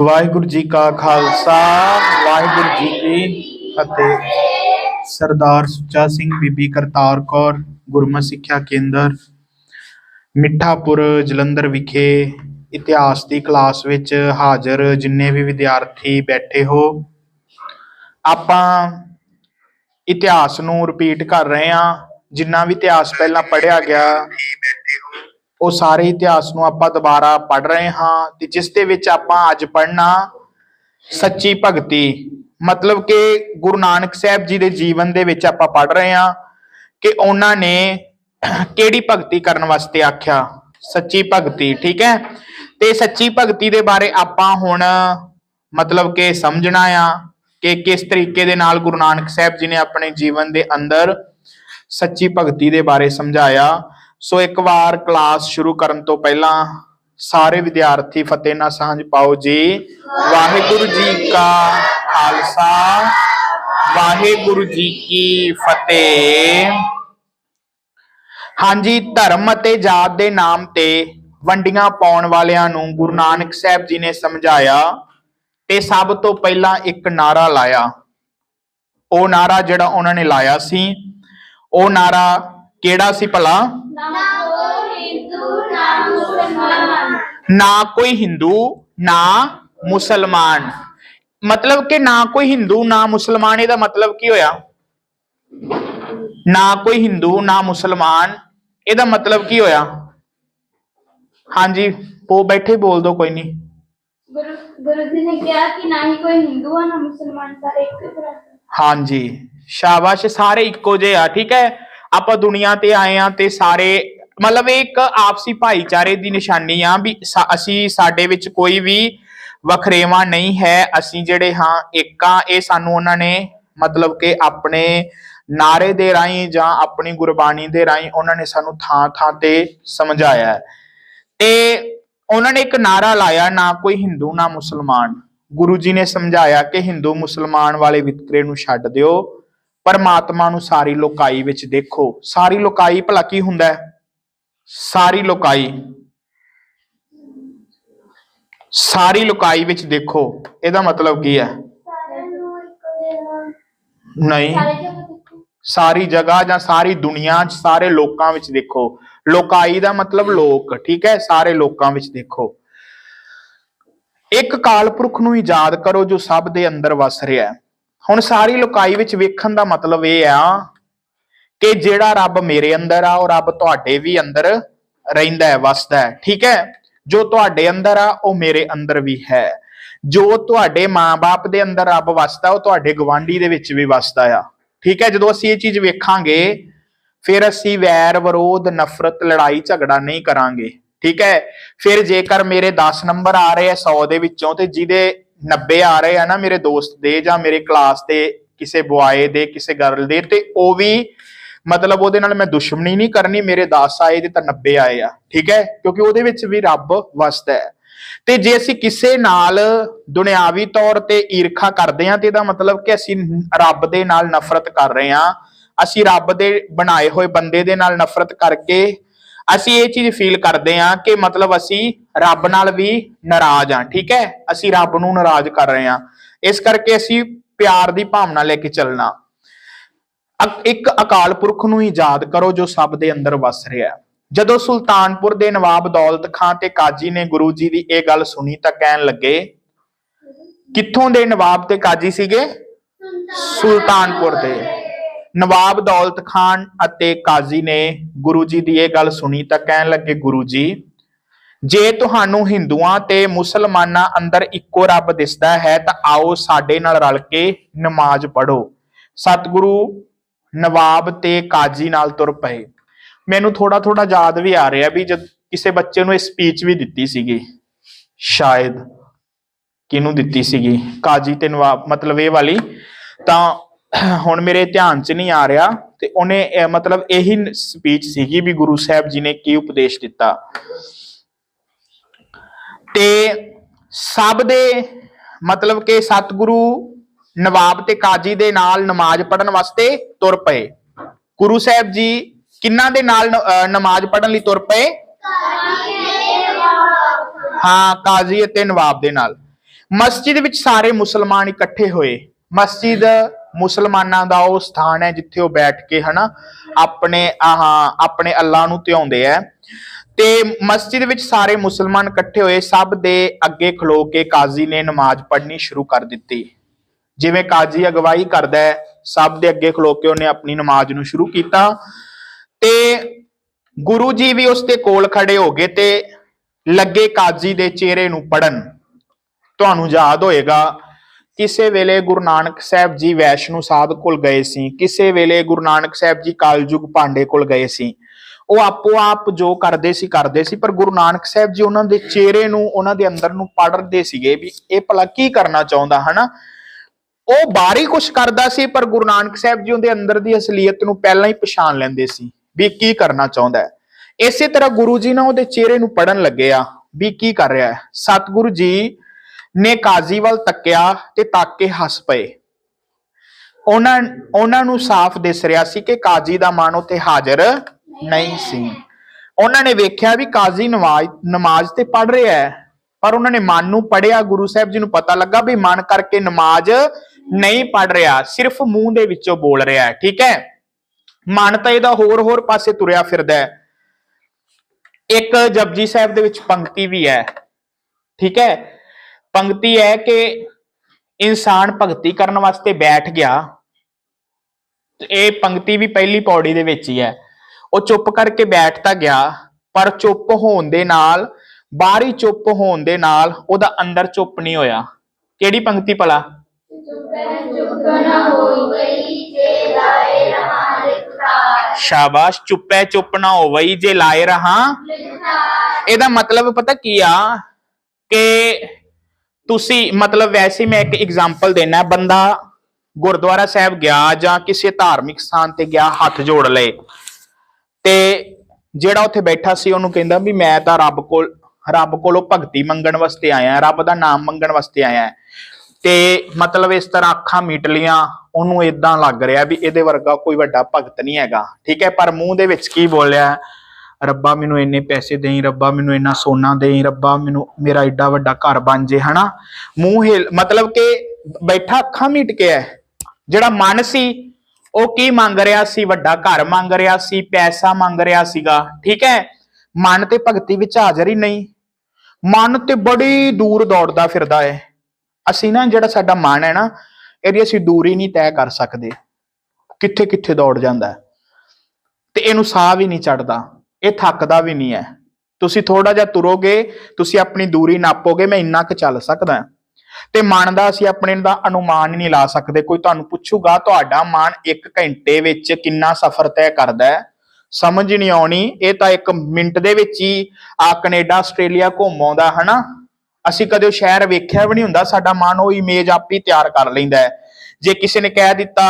ਵਾਹਿਗੁਰੂ ਜੀ ਕਾ ਖਾਲਸਾ, ਵਾਹਿਗੁਰੂ ਜੀ ਕੀ ਫਤਿਹ। ਸਰਦਾਰ ਸੁੱਚਾ ਸਿੰਘ ਬੀਬੀ ਕਰਤਾਰ ਕੌਰ, ਗੁਰਮਤਿ ਸਿੱਖਿਆ ਕੇਂਦਰ, ਮਿੱਠਾਪੁਰ, ਜਲੰਧਰ ਵਿਖੇ ਇਤਿਹਾਸ ਦੀ ਕਲਾਸ ਵਿੱਚ ਹਾਜ਼ਰ ਜਿੰਨੇ ਵੀ ਵਿਦਿਆਰਥੀ ਬੈਠੇ ਹੋ। ਆਪਾਂ ਇਤਿਹਾਸ ਨੂੰ ਰਿਪੀਟ ਕਰ ਰਹੇ ਹਾਂ। ਜਿੰਨਾ ਵੀ ਇਤਿਹਾਸ ਪਹਿਲਾਂ ਪੜਿਆ ਗਿਆ ਉਹ ਸਾਰੇ ਇਤਿਹਾਸ ਨੂੰ ਆਪਾਂ ਦੁਬਾਰਾ ਪੜ ਰਹੇ ਹਾਂ ਤੇ ਜਿਸ ਦੇ ਵਿੱਚ ਆਪਾਂ ਅੱਜ ਪੜਨਾ ਸੱਚੀ ਭਗਤੀ। ਮਤਲਬ ਕਿ ਗੁਰੂ ਨਾਨਕ ਸਾਹਿਬ ਜੀ ਦੇ ਜੀਵਨ ਦੇ ਵਿੱਚ ਆਪਾਂ ਪੜ ਰਹੇ ਹਾਂ ਕਿ ਉਹਨਾਂ ਨੇ ਕਿਹੜੀ ਭਗਤੀ ਕਰਨ ਵਾਸਤੇ ਆਖਿਆ? ਸੱਚੀ ਭਗਤੀ, ਠੀਕ ਹੈ? ਤੇ ਸੱਚੀ ਭਗਤੀ ਦੇ ਬਾਰੇ ਆਪਾਂ ਹੁਣ ਮਤਲਬ ਕਿ ਸਮਝਣਾ ਆ ਕਿ ਕਿਸ ਤਰੀਕੇ ਦੇ ਨਾਲ ਗੁਰੂ ਨਾਨਕ ਸਾਹਿਬ ਜੀ ਨੇ ਆਪਣੇ ਜੀਵਨ ਦੇ ਅੰਦਰ ਸੱਚੀ ਭਗਤੀ ਦੇ ਬਾਰੇ ਸਮਝਾਇਆ। ਸੋ ਇੱਕ ਵਾਰ ਕਲਾਸ ਸ਼ੁਰੂ ਕਰਨ ਤੋਂ ਪਹਿਲਾਂ ਸਾਰੇ ਵਿਦਿਆਰਥੀ ਫਤਿਹ ਨਾਲ ਸਾਂਝ ਪਾਓ ਜੀ। ਵਾਹਿਗੁਰੂ ਜੀ ਕਾ ਖਾਲਸਾ, ਵਾਹਿਗੁਰੂ ਜੀ ਕੀ ਫਤਿਹ। ਹਾਂਜੀ, ਧਰਮ ਅਤੇ ਜਾਤ ਦੇ ਨਾਮ ਤੇ ਵੰਡੀਆਂ ਪਾਉਣ ਵਾਲਿਆਂ ਨੂੰ ਗੁਰੂ ਨਾਨਕ ਸਾਹਿਬ ਜੀ ਨੇ ਸਮਝਾਇਆ ਤੇ ਸਭ ਤੋਂ ਪਹਿਲਾਂ ਇੱਕ ਨਾਰਾ ਲਾਇਆ। ਉਹ ਨਾਰਾ ਜਿਹੜਾ ਉਹਨਾਂ ਨੇ ਲਾਇਆ ਸੀ, ਉਹ ਨਾਰਾ ਕਿਹੜਾ ਸੀ ਭਲਾ? ਨਾ ਕੋਈ ਹਿੰਦੂ ਨਾ ਮੁਸਲਮਾਨ। ਨਾ ਕੋਈ ਹਿੰਦੂ ਨਾ ਮੁਸਲਮਾਨ ਮਤਲਬ ਕਿ ਨਾ ਕੋਈ ਹਿੰਦੂ ਨਾ ਮੁਸਲਮਾਨ ਇਹਦਾ ਮਤਲਬ ਕੀ ਹੋਇਆ? ਨਾ ਕੋਈ ਹਿੰਦੂ ਨਾ ਮੁਸਲਮਾਨ ਇਹਦਾ ਮਤਲਬ ਕੀ ਹੋਇਆ? ਹਾਂਜੀ ਉਹ ਬੈਠੇ ਬੋਲ ਦੋ ਕੋਈ ਨਹੀਂ। ਗੁਰੂ ਗੁਰੂ ਜੀ ਨੇ ਕਿਹਾ ਕਿ ਨਾ ਹੀ ਕੋਈ ਹਿੰਦੂ ਹੈ ਨਾ ਮੁਸਲਮਾਨ ਸਾਰੇ ਇੱਕ ਤਰ੍ਹਾਂ। ਹਾਂਜੀ ਸ਼ਾਬਾਸ਼ ਸਾਰੇ ਇੱਕੋ ਜਿਹੇ ਆ ਠੀਕ ਹੈ? ਆਪਾਂ ਦੁਨੀਆ ਤੇ ਆਏ ਆ ਤੇ ਸਾਰੇ, ਮਤਲਬ ਇਹ ਇੱਕ ਆਪਸੀ ਭਾਈਚਾਰੇ ਦੀ ਨਿਸ਼ਾਨੀ ਆ ਵੀ ਅਸੀਂ ਸਾਡੇ ਵਿੱਚ ਕੋਈ ਵੀ ਵਖਰੇਵਾ ਨਹੀਂ ਹੈ, ਅਸੀਂ ਜਿਹੜੇ ਹਾਂ ਏਕਾਂ ਇਹ ਸਾਨੂੰ ਉਹਨਾਂ ਨੇ ਮਤਲਬ ਕਿ ਆਪਣੇ ਨਾਰੇ ਦੇ ਰਾਹੀਂ ਜਾਂ ਆਪਣੀ ਗੁਰਬਾਣੀ ਦੇ ਰਾਹੀਂ ਉਹਨਾਂ ਨੇ ਸਾਨੂੰ ਥਾਂ ਥਾਂ ਤੇ ਸਮਝਾਇਆ ਤੇ ਉਹਨਾਂ ਨੇ ਇੱਕ ਨਾਰਾ ਲਾਇਆ, ਨਾ ਕੋਈ ਹਿੰਦੂ, ਨਾ ਮੁਸਲਮਾਨ। ਗੁਰੂ ਜੀ ਨੇ ਸਮਝਾਇਆ ਕਿ ਹਿੰਦੂ, ਮੁਸਲਮਾਨ ਵਾਲੇ ਵਿਤਕਰੇ ਨੂੰ ਛੱਡ ਦਿਓ। ਪਰਮਾਤਮਾ ਨੂੰ ਸਾਰੀ ਲੋਕਾਈ ਵਿੱਚ ਦੇਖੋ। ਸਾਰੀ ਲੋਕਾਈ ਭਲਾ ਕੀ ਹੁੰਦਾ ਹੈ? ਸਾਰੀ ਲੋਕਾਈ। ਸਾਰੀ ਲੋਕਾਈ ਵਿੱਚ ਦੇਖੋ। ਇਹਦਾ ਮਤਲਬ ਕੀ ਹੈ? ਨਹੀਂ। ਸਾਰੀ ਜਗ੍ਹਾ ਜਾਂ ਸਾਰੀ ਦੁਨੀਆ 'ਚ ਸਾਰੇ ਲੋਕਾਂ ਵਿੱਚ ਦੇਖੋ। ਲੋਕਾਈ ਦਾ ਮਤਲਬ ਲੋਕ, ਠੀਕ ਹੈ? ਸਾਰੇ ਲੋਕਾਂ ਵਿੱਚ ਦੇਖੋ। ਇੱਕ ਕਾਲਪੁਰਖ ਨੂੰ ਹੀ ਯਾਦ ਕਰੋ ਜੋ ਸਭ ਦੇ ਅੰਦਰ ਵਸ ਰਿਹਾ ਹੈ। ਹੁਣ ਸਾਰੀ ਲੋਕਾਈ ਵਿੱਚ ਵੇਖਣ ਦਾ ਮਤਲਬ ਇਹ ਆ ਕਿ ਜਿਹੜਾ ਰੱਬ ਮੇਰੇ ਅੰਦਰ ਆ, ਉਹ ਰੱਬ ਤੁਹਾਡੇ ਵੀ ਅੰਦਰ ਰਹਿੰਦਾ ਹੈ, ਵਸਦਾ ਹੈ, ਠੀਕ ਹੈ? ਜੋ ਤੁਹਾਡੇ ਅੰਦਰ ਆ, ਉਹ ਮੇਰੇ ਅੰਦਰ ਵੀ ਹੈ। ਜੋ ਤੁਹਾਡੇ ਮਾਂ-ਬਾਪ ਦੇ ਅੰਦਰ ਰੱਬ ਵਸਦਾ, ਉਹ ਤੁਹਾਡੇ ਗਵਾਂਢੀ ਦੇ ਵਿੱਚ ਵੀ ਵਸਦਾ ਆ, ਠੀਕ ਹੈ? ਜਦੋਂ ਅਸੀਂ ਇਹ ਚੀਜ਼ ਵੇਖਾਂਗੇ, ਫਿਰ ਅਸੀਂ ਵੈਰ, ਵਿਰੋਧ, ਨਫ਼ਰਤ, ਲੜਾਈ, ਝਗੜਾ ਨਹੀਂ ਕਰਾਂਗੇ, ਠੀਕ ਹੈ? ਫਿਰ ਜੇਕਰ ਮੇਰੇ 10 ਨੰਬਰ ਆ ਰਹੇ ਆ 100 ਦੇ ਵਿੱਚੋਂ, ਤੇ ਜਿਹਦੇ 90 ਆ ਰਹੇ ਆ ਨਾ ਮੇਰੇ ਦੋਸਤ ਦੇ ਜਾਂ ਮੇਰੇ ਕਲਾਸ ਦੇ ਕਿਸੇ ਬੁਆਏ ਦੇ, ਕਿਸੇ ਗਰਲ ਦੇ, ਤੇ ਉਹ ਵੀ ਮਤਲਬ ਉਹਦੇ ਨਾਲ ਮੈਂ ਦੁਸ਼ਮਣੀ ਨਹੀਂ ਕਰਨੀ, ਮੇਰੇ 10 ਆਏ ਤੇ ਤਾਂ 90 ਆਏ ਆ, ਠੀਕ ਹੈ? ਕਿਉਂਕਿ ਉਹਦੇ ਵਿੱਚ ਵੀ ਰੱਬ ਵਸਦਾ ਹੈ। ਤੇ ਜੇ ਅਸੀਂ ਕਿਸੇ ਨਾਲ ਦੁਨਿਆਵੀ ਤੌਰ ਤੇ ਈਰਖਾ ਕਰਦੇ ਹਾਂ ਤੇ ਇਹਦਾ ਮਤਲਬ ਕਿ ਅਸੀਂ ਰੱਬ ਦੇ ਨਾਲ ਨਫ਼ਰਤ ਕਰ ਰਹੇ ਹਾਂ, ਅਸੀਂ ਰੱਬ ਦੇ ਬਣਾਏ ਹੋਏ ਬੰਦੇ ਦੇ ਨਾਲ ਨਫ਼ਰਤ ਕਰਕੇ ਅਸੀਂ ਇਹ ਚੀਜ਼ ਫੀਲ ਕਰਦੇ ਹਾਂ ਕਿ ਮਤਲਬ ਅਸੀਂ ਰੱਬ ਨਾਲ ਵੀ ਨਾਰਾਜ਼ ਹਾਂ ਠੀਕ ਹੈ? ਅਸੀਂ ਰੱਬ ਨੂੰ ਨਾਰਾਜ਼ ਕਰ ਰਹੇ ਹਾਂ। ਇਸ ਕਰਕੇ ਅਸੀਂ ਪਿਆਰ ਦੀ ਭਾਵਨਾ ਲੈ ਕੇ ਚੱਲਣਾ। ਇੱਕ ਅਕਾਲ ਪੁਰਖ ਨੂੰ ਹੀ ਯਾਦ ਕਰੋ ਜੋ ਸਭ ਦੇ ਅੰਦਰ ਵਸ ਰਿਹਾ ਹੈ। ਜਦੋਂ ਸੁਲਤਾਨਪੁਰ ਦੇ ਨਵਾਬ ਦੌਲਤ ਖਾਨ ਤੇ ਕਾਜੀ ਨੇ ਗੁਰੂ ਜੀ ਦੀ ਇਹ ਗੱਲ ਸੁਣੀ ਤਾਂ ਕਹਿਣ ਲੱਗੇ ਕਿੱਥੋਂ ਦੇ ਨਵਾਬ ਤੇ ਕਾਜੀ ਸੀਗੇ? ਸੁਲਤਾਨਪੁਰ ਦੇ। ਨਵਾਬ ਦੌਲਤ ਖਾਨ ਅਤੇ ਕਾਜ਼ੀ ਨੇ ਗੁਰੂ ਜੀ ਦੀ ਇਹ ਗੱਲ ਸੁਣੀ ਤਾਂ ਕਹਿਣ ਲੱਗੇ ਗੁਰੂ ਜੀ ਜੇ ਤੁਹਾਨੂੰ ਹਿੰਦੂਆਂ ਤੇ ਮੁਸਲਮਾਨਾਂ ਅੰਦਰ ਇੱਕੋ ਰੱਬ ਦਿਸਦਾ ਹੈ, ਤਾਂ ਆਓ ਸਾਡੇ ਨਾਲ ਰਲ ਕੇ ਨਮਾਜ਼ ਪੜੋ ਸਤਿਗੁਰੂ ਨਵਾਬ ਤੇ ਕਾਜੀ ਨਾਲ ਤੁਰ ਪਏ। ਮੈਨੂੰ ਥੋੜਾ ਥੋੜਾ ਯਾਦ ਵੀ ਆ ਰਿਹਾ ਵੀ ਜਦ ਕਿਸੇ ਬੱਚੇ ਨੂੰ ਇਹ ਸਪੀਚ ਵੀ ਦਿੱਤੀ ਸੀਗੀ, ਸ਼ਾਇਦ ਕਿਹਨੂੰ ਦਿੱਤੀ ਸੀਗੀ, ਕਾਜੀ ਤੇ ਨਵਾਬ, ਮਤਲਬ ਇਹ ਵਾਲੀ, ਤਾਂ ਹੁਣ ਮੇਰੇ ਧਿਆਨ 'ਚ ਨਹੀਂ ਆ ਰਿਹਾ ਤੇ ਉਹਨੇ ਮਤਲਬ ਇਹੀ ਸਪੀਚ ਸੀਗੀ ਵੀ ਗੁਰੂ ਸਾਹਿਬ ਜੀ ਨੇ ਕੀ ਉਪਦੇਸ਼ ਦਿੱਤਾ। ਤੇ ਸਭ ਦੇ ਮਤਲਬ ਕਿ ਸਤਿਗੁਰੂ ਨਵਾਬ ਤੇ ਕਾਜੀ ਦੇ ਨਾਲ ਨਮਾਜ਼ ਪੜਨ ਵਾਸਤੇ ਤੁਰ ਪਏ। ਗੁਰੂ ਸਾਹਿਬ ਜੀ ਕਿੰਨਾਂ ਦੇ ਨਾਲ ਨਮਾਜ਼ ਪੜਨ ਲਈ ਤੁਰ ਪਏ? ਹਾਂ, ਕਾਜ਼ੀ ਅਤੇ ਨਵਾਬ ਦੇ ਨਾਲ। ਮਸਜਿਦ ਵਿੱਚ ਸਾਰੇ ਮੁਸਲਮਾਨ ਇਕੱਠੇ ਹੋਏ। ਮਸਜਿਦ ਮੁਸਲਮਾਨਾਂ ਦਾ ਉਹ ਸਥਾਨ ਹੈ ਜਿੱਥੇ ਉਹ ਬੈਠ ਕੇ ਹਨਾ ਆਪਣੇ ਆਹ, ਆਪਣੇ ਅੱਲਾ ਨੂੰ ਧਿਆਉਂਦੇ ਆ ਤੇ ਮਸਜਿਦ ਵਿੱਚ ਸਾਰੇ ਮੁਸਲਮਾਨ ਇਕੱਠੇ ਹੋਏ, ਸਭ ਦੇ ਅੱਗੇ ਖਲੋ ਕੇ ਕਾਜ਼ੀ ਨੇ ਨਮਾਜ਼ ਪੜ੍ਹਨੀ ਸ਼ੁਰੂ ਕਰ ਦਿੱਤੀ। ਜਿਵੇਂ ਕਾਜ਼ੀ ਅਗਵਾਈ ਕਰਦਾ ਹੈ, ਸਭ ਦੇ ਅੱਗੇ ਖਲੋ ਕੇ ਉਹਨੇ ਆਪਣੀ ਨਮਾਜ਼ ਨੂੰ ਸ਼ੁਰੂ ਕੀਤਾ। ਤੇ ਗੁਰੂ ਜੀ ਵੀ ਉਸ ਦੇ ਕੋਲ ਖੜੇ ਹੋ ਗਏ ਤੇ ਲੱਗੇ ਕਾਜ਼ੀ ਦੇ ਚਿਹਰੇ ਨੂੰ ਪੜਨ ਤੁਹਾਨੂੰ ਯਾਦ ਹੋਏਗਾ ਕਿਸੇ ਵੇਲੇ ਗੁਰੂ ਨਾਨਕ ਸਾਹਿਬ ਜੀ ਵੈਸ਼ਨੂ ਸਾਹਿਬ ਕੋਲ ਗਏ ਸੀ, ਕਿਸੇ ਵੇਲੇ ਗੁਰੂ ਨਾਨਕ ਸਾਹਿਬ ਜੀ ਕਾਲਜੁਗ ਪਾਂਡੇ ਕੋਲ ਗਏ ਸੀ। ਉਹ ਆਪੋ ਆਪ ਜੋ ਕਰਦੇ ਸੀ ਕਰਦੇ ਸੀ, ਪਰ ਗੁਰੂ ਨਾਨਕ ਸਾਹਿਬ ਜੀ ਉਹਨਾਂ ਦੇ ਚਿਹਰੇ ਨੂੰ, ਉਹਨਾਂ ਦੇ ਅੰਦਰ ਨੂੰ ਪੜ੍ਹਦੇ ਸੀਗੇ ਵੀ ਇਹ ਭਲਾ ਕੀ ਕਰਨਾ ਚਾਹੁੰਦਾ, ਹਨਾ? ਉਹ ਬਾਹਰੀ ਕੁਝ ਕਰਦਾ ਸੀ, ਪਰ ਗੁਰੂ ਨਾਨਕ ਸਾਹਿਬ ਜੀ ਉਹਦੇ ਅੰਦਰ ਦੀ ਅਸਲੀਅਤ ਨੂੰ ਪਹਿਲਾਂ ਹੀ ਪਛਾਣ ਲੈਂਦੇ ਸੀ ਵੀ ਕੀ ਕਰਨਾ ਚਾਹੁੰਦਾ ਹੈ। ਇਸੇ ਤਰ੍ਹਾਂ ਗੁਰੂ ਜੀ ਨਾ ਉਹਦੇ ਚਿਹਰੇ ਨੂੰ ਪੜਨ ਲੱਗੇ ਆ ਵੀ ਕੀ ਕਰ ਰਿਹਾ ਹੈ। ਸਤਿਗੁਰੂ ਜੀ ਨੇ ਕਾਜ਼ੀ ਵੱਲ ਤੱਕਿਆ ਤੇ ਤੱਕ ਕੇ ਹੱਸ ਪਏ। ਉਹਨਾਂ ਉਹਨਾਂ ਨੂੰ ਸਾਫ਼ ਦਿਸ ਰਿਹਾ ਸੀ ਕਿ ਕਾਜ਼ੀ ਦਾ ਮਨ ਉੱਥੇ ਹਾਜ਼ਰ ਨਹੀਂ ਸੀ। ਉਹਨਾਂ ਨੇ ਵੇਖਿਆ ਵੀ ਕਾਜ਼ੀ ਨਮਾਜ਼ ਨਮਾਜ਼ ਤੇ ਪੜ ਰਿਹਾ ਹੈ, ਪਰ ਉਹਨਾਂ ਨੇ ਮਨ ਨੂੰ ਪੜਿਆ ਗੁਰੂ ਸਾਹਿਬ ਜੀ ਨੂੰ ਪਤਾ ਲੱਗਾ ਵੀ ਮਨ ਕਰਕੇ ਨਮਾਜ਼ ਨਹੀਂ ਪੜ ਰਿਹਾ, ਸਿਰਫ ਮੂੰਹ ਦੇ ਵਿੱਚੋਂ ਬੋਲ ਰਿਹਾ ਹੈ, ਠੀਕ ਹੈ? ਮਨ ਤਾਂ ਇਹਦਾ ਹੋਰ ਹੋਰ ਪਾਸੇ ਤੁਰਿਆ ਫਿਰਦਾ ਹੈ। ਇੱਕ ਜਪਜੀ ਸਾਹਿਬ ਦੇ ਵਿੱਚ ਪੰਕਤੀ ਵੀ ਹੈ, ਠੀਕ ਹੈ? ਪੰਕਤੀ ਹੈ ਕਿ ਇਨਸਾਨ ਭਗਤੀ ਕਰਨ ਵਾਸਤੇ ਬੈਠ ਗਿਆ। ਇਹ ਪੰਕਤੀ ਵੀ ਪਹਿਲੀ ਪੌੜੀ ਦੇ ਵਿੱਚ ਹੀ ਹੈ। ਉਹ ਚੁੱਪ ਕਰਕੇ ਬੈਠ ਤਾਂ ਗਿਆ, ਪਰ ਚੁੱਪ ਹੋਣ ਦੇ ਨਾਲ, ਬਾਹਰੀ ਚੁੱਪ ਹੋਣ ਦੇ ਨਾਲ ਉਹਦਾ ਅੰਦਰ ਚੁੱਪ ਨਹੀਂ ਹੋਇਆ। ਕਿਹੜੀ ਪੰਕਤੀ ਭਲਾ? ਸ਼ਾਬਾਸ਼, ਚੁੱਪੈ ਚੁੱਪ ਨਾ ਹੋਵਈ ਜੇ ਲਾਏ ਰਹਾ। ਇਹਦਾ ਮਤਲਬ ਪਤਾ ਕੀ ਆ? ਕਿ ਤੁਸੀਂ ਮਤਲਬ ਵੈਸੇ ਮੈਂ ਇੱਕ ਐਗਜ਼ਾਮਪਲ ਦੇਣਾ ਬੰਦਾ ਗੁਰਦੁਆਰਾ ਸਾਹਿਬ ਗਿਆ ਜਾਂ ਕਿਸੇ ਧਾਰਮਿਕ ਸਥਾਨ ਤੇ ਗਿਆ, ਹੱਥ ਜੋੜ ਲਏ, ਤੇ ਜਿਹੜਾ ਉੱਥੇ ਬੈਠਾ ਸੀ, ਉਹਨੂੰ ਕਹਿੰਦਾ ਵੀ ਮੈਂ ਤਾਂ ਰੱਬ ਕੋਲ, ਰੱਬ ਕੋਲੋਂ ਭਗਤੀ ਮੰਗਣ ਵਾਸਤੇ ਆਇਆ, ਰੱਬ ਦਾ ਨਾਮ ਮੰਗਣ ਵਾਸਤੇ ਆਇਆ। ਤੇ ਮਤਲਬ ਇਸ ਤਰ੍ਹਾਂ ਅੱਖਾਂ ਮੀਟ ਲੀਆਂ ਉਹਨੂੰ ਇਦਾਂ ਲੱਗ ਰਿਹਾ ਵੀ ਇਹਦੇ ਵਰਗਾ ਕੋਈ ਵੱਡਾ ਭਗਤ ਨਹੀਂ ਹੈਗਾ, ਠੀਕ ਹੈ? ਪਰ ਮੂੰਹ ਦੇ ਵਿੱਚ ਕੀ ਬੋਲਿਆ? ਰੱਬਾ ਮੈਨੂੰ ਇੰਨੇ ਪੈਸੇ ਦੇਈ, ਰੱਬਾ ਮੈਨੂੰ ਇੰਨਾ ਸੋਨਾ ਦੇਈ, ਰੱਬਾ ਮੈਨੂੰ, ਮੇਰਾ ਏਡਾ ਵੱਡਾ ਘਰ ਬਣ ਜੇ, ਹਨਾ? ਮੂੰਹ ਹਿਲ, ਮਤਲਬ ਕਿ ਬੈਠਾ ਅੱਖਾਂ ਮੀਟ ਕੇ ਹੈ ਜਿਹੜਾ ਮਨ ਸੀ, ਉਹ ਕੀ ਮੰਗ ਰਿਹਾ ਸੀ? ਵੱਡਾ ਘਰ ਮੰਗ ਰਿਹਾ ਸੀ, ਪੈਸਾ ਮੰਗ ਰਿਹਾ ਸੀਗਾ, ਠੀਕ ਹੈ ਮਨ ਤੇ ਭਗਤੀ ਵਿੱਚ ਹਾਜ਼ਰ ਹੀ ਨਹੀਂ। ਮਨ ਤੇ ਬੜੀ ਦੂਰ ਦੌੜਦਾ ਫਿਰਦਾ ਹੈ ਅਸੀਂ ਨਾ, ਜਿਹੜਾ ਸਾਡਾ ਮਨ ਹੈ ਨਾ, ਇਹਦੀ ਅਸੀਂ ਦੂਰੀ ਨਹੀਂ ਤੈਅ ਕਰ ਸਕਦੇ। ਕਿੱਥੇ ਕਿੱਥੇ ਦੌੜ ਜਾਂਦਾ ਤੇ ਇਹਨੂੰ ਸਾਹ ਵੀ ਨਹੀਂ ਚੜਦਾ। ਇਹ ਥੱਕਦਾ ਵੀ ਨਹੀਂ ਹੈ। ਤੁਸੀਂ ਥੋੜਾ ਜਿਹਾ ਤੁਰੋਗੇ, ਤੁਸੀਂ ਆਪਣੀ ਦੂਰੀ ਨਾਪੋਗੇ, ਮੈਂ ਇੰਨਾ ਕੁ ਚੱਲ ਸਕਦਾ ਹਾਂ। ਤੇ ਮਨ ਦਾ ਅਸੀਂ ਆਪਣੇ ਦਾ ਅਨੁਮਾਨ ਹੀ ਨਹੀਂ ਲਾ ਸਕਦੇ। ਕੋਈ ਤੁਹਾਨੂੰ ਪੁੱਛੂਗਾ, ਤੁਹਾਡਾ ਮਨ 1 ਘੰਟੇ ਵਿੱਚ ਕਿੰਨਾ ਸਫ਼ਰ ਤੈਅ ਕਰਦਾ ਹੈ? ਸਮਝ ਨਹੀਂ ਆਉਣੀ। ਇਹ ਤਾਂ ਇੱਕ ਮਿੰਟ ਦੇ ਵਿੱਚ ਹੀ ਆ ਕੈਨੇਡਾ, ਆਸਟ੍ਰੇਲੀਆ ਘੁੰਮ ਆਉਂਦਾ, ਹਨਾ? ਅਸੀਂ ਕਦੇ ਸ਼ਹਿਰ ਵੇਖਿਆ ਵੀ ਨਹੀਂ ਹੁੰਦਾ, ਸਾਡਾ ਮਨ ਉਹ ਇਮੇਜ ਆਪ ਹੀ ਤਿਆਰ ਕਰ ਲੈਂਦਾ ਹੈ। ਜੇ ਕਿਸੇ ਨੇ ਕਹਿ ਦਿੱਤਾ,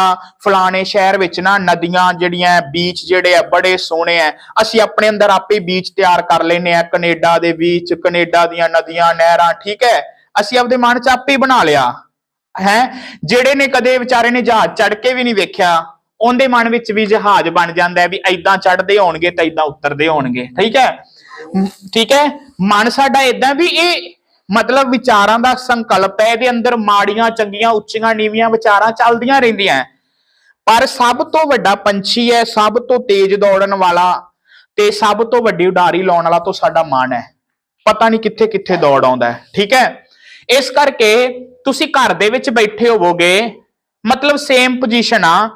ਫਲਾਣੇ ਸ਼ਹਿਰ ਵਿੱਚ ਨਾ ਨਦੀਆਂ ਜਿਹੜੀਆਂ ਬੀਚ ਜਿਹੜੇ ਆ, ਬੜੇ ਸੋਹਣੇ ਆ, ਅਸੀਂ ਆਪਣੇ ਅੰਦਰ ਆਪੇ ਬੀਚ ਤਿਆਰ ਕਰ ਲੈਨੇ ਆ, ਕੈਨੇਡਾ ਦੇ ਬੀਚ ਕੈਨੇਡਾ ਦੀਆਂ ਨਦੀਆਂ, ਨਹਿਰਾਂ, ਠੀਕ ਹੈ? ਅਸੀਂ ਆਪਦੇ ਮਨ ਚ ਆਪੇ ਬਣਾ ਲਿਆ, ਹੈ? ਜਿਹੜੇ ਨੇ ਕਦੇ ਵਿਚਾਰੇ ਨੇ ਜਹਾਜ਼ ਚੜ ਕੇ ਵੀ ਨਹੀਂ ਵੇਖਿਆ, ਉਹਦੇ ਮਨ ਵਿੱਚ ਵੀ ਜਹਾਜ਼ ਬਣ ਜਾਂਦਾ ਵੀ ਐਦਾਂ ਚੜਦੇ ਹੋਣਗੇ ਤਾਂ ਐਦਾਂ ਉਤਰਦੇ ਹੋਣਗੇ, ਠੀਕ ਹੈ? ਠੀਕ ਹੈ? ਮਨ ਸਾਡਾ ਇਦਾਂ ਵੀ ਇਹ ਮਤਲਬ ਵਿਚਾਰਾਂ ਦਾ ਸੰਕਲਪ ਹੈ, ਇਹਦੇ ਅੰਦਰ ਮਾੜੀਆਂ, ਚੰਗੀਆਂ, ਉੱਚੀਆਂ, ਨੀਵੀਆਂ ਵਿਚਾਰਾਂ ਚੱਲਦੀਆਂ ਰਹਿੰਦੀਆਂ ਪਰ ਸਭ ਤੋਂ ਵੱਡਾ ਪੰਛੀ ਹੈ, ਸਭ ਤੋਂ ਤੇਜ਼ ਦੌੜਨ ਵਾਲਾ ਤੇ ਸਭ ਤੋਂ ਵੱਡੀ ਉਡਾਰੀ ਲਾਉਣ ਵਾਲਾ ਤੋਂ ਸਾਡਾ ਮਨ ਹੈ। ਪਤਾ ਨਹੀਂ ਕਿੱਥੇ ਕਿੱਥੇ ਦੌੜ ਆਉਂਦਾ ਹੈ, ਠੀਕ ਹੈ? ਇਸ ਕਰਕੇ ਤੁਸੀਂ ਘਰ ਦੇ ਵਿੱਚ ਬੈਠੇ ਹੋਵੋਗੇ, ਮਤਲਬ ਸੇਮ ਪੋਜੀਸ਼ਨ ਆ।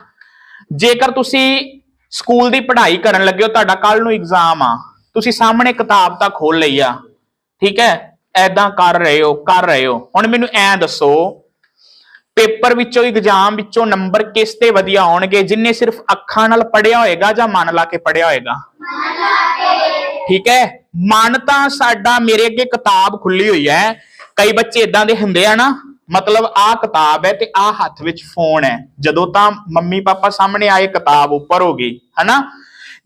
ਜੇਕਰ ਤੁਸੀਂ ਸਕੂਲ ਦੀ ਪੜ੍ਹਾਈ ਕਰਨ ਲੱਗੇ ਹੋ, ਤੁਹਾਡਾ ਕੱਲ ਨੂੰ ਐਗਜ਼ਾਮ ਆ। ਤੁਸੀਂ ਸਾਹਮਣੇ ਕਿਤਾਬ ਤਾਂ ਖੋਲ ਲਈ ਆ, ਠੀਕ ਹੈ? ਐਦਾਂ ਕਰ ਰਹੇ ਹੋ, ਕਰ ਰਹੇ ਹੋ। ਹੁਣ ਮੈਨੂੰ ਐਂ ਦੱਸੋ, ਪੇਪਰ ਵਿੱਚੋਂ ਇਗਜ਼ਾਮ ਵਿੱਚੋਂ ਨੰਬਰ ਕਿਸ ਤੇ ਵਧੀਆ ਆਉਣਗੇ? ਜਿੰਨੇ ਸਿਰਫ ਅੱਖਾਂ ਨਾਲ ਪੜਿਆ ਹੋਏਗਾ ਜਾਂ ਮਨ ਲਾ ਕੇ ਪੜਿਆ ਹੋਏਗਾ? ਠੀਕ ਹੈ? ਮਨ ਤਾਂ ਸਾਡਾ, ਮੇਰੇ ਅੱਗੇ ਕਿਤਾਬ ਖੁੱਲੀ ਹੋਈ ਹੈ। ਕਈ ਬੱਚੇ ਇਦਾਂ ਦੇ ਹੁੰਦੇ ਆ ਨਾ, ਮਤਲਬ ਆਹ ਕਿਤਾਬ ਹੈ ਤੇ ਆਹ ਹੱਥ ਵਿੱਚ ਫੋਨ ਹੈ। ਜਦੋਂ ਤਾਂ ਮੰਮੀ ਪਾਪਾ ਸਾਹਮਣੇ ਆਏ, ਕਿਤਾਬ ਉੱਪਰ ਹੋ ਗਈ, ਹਨਾ?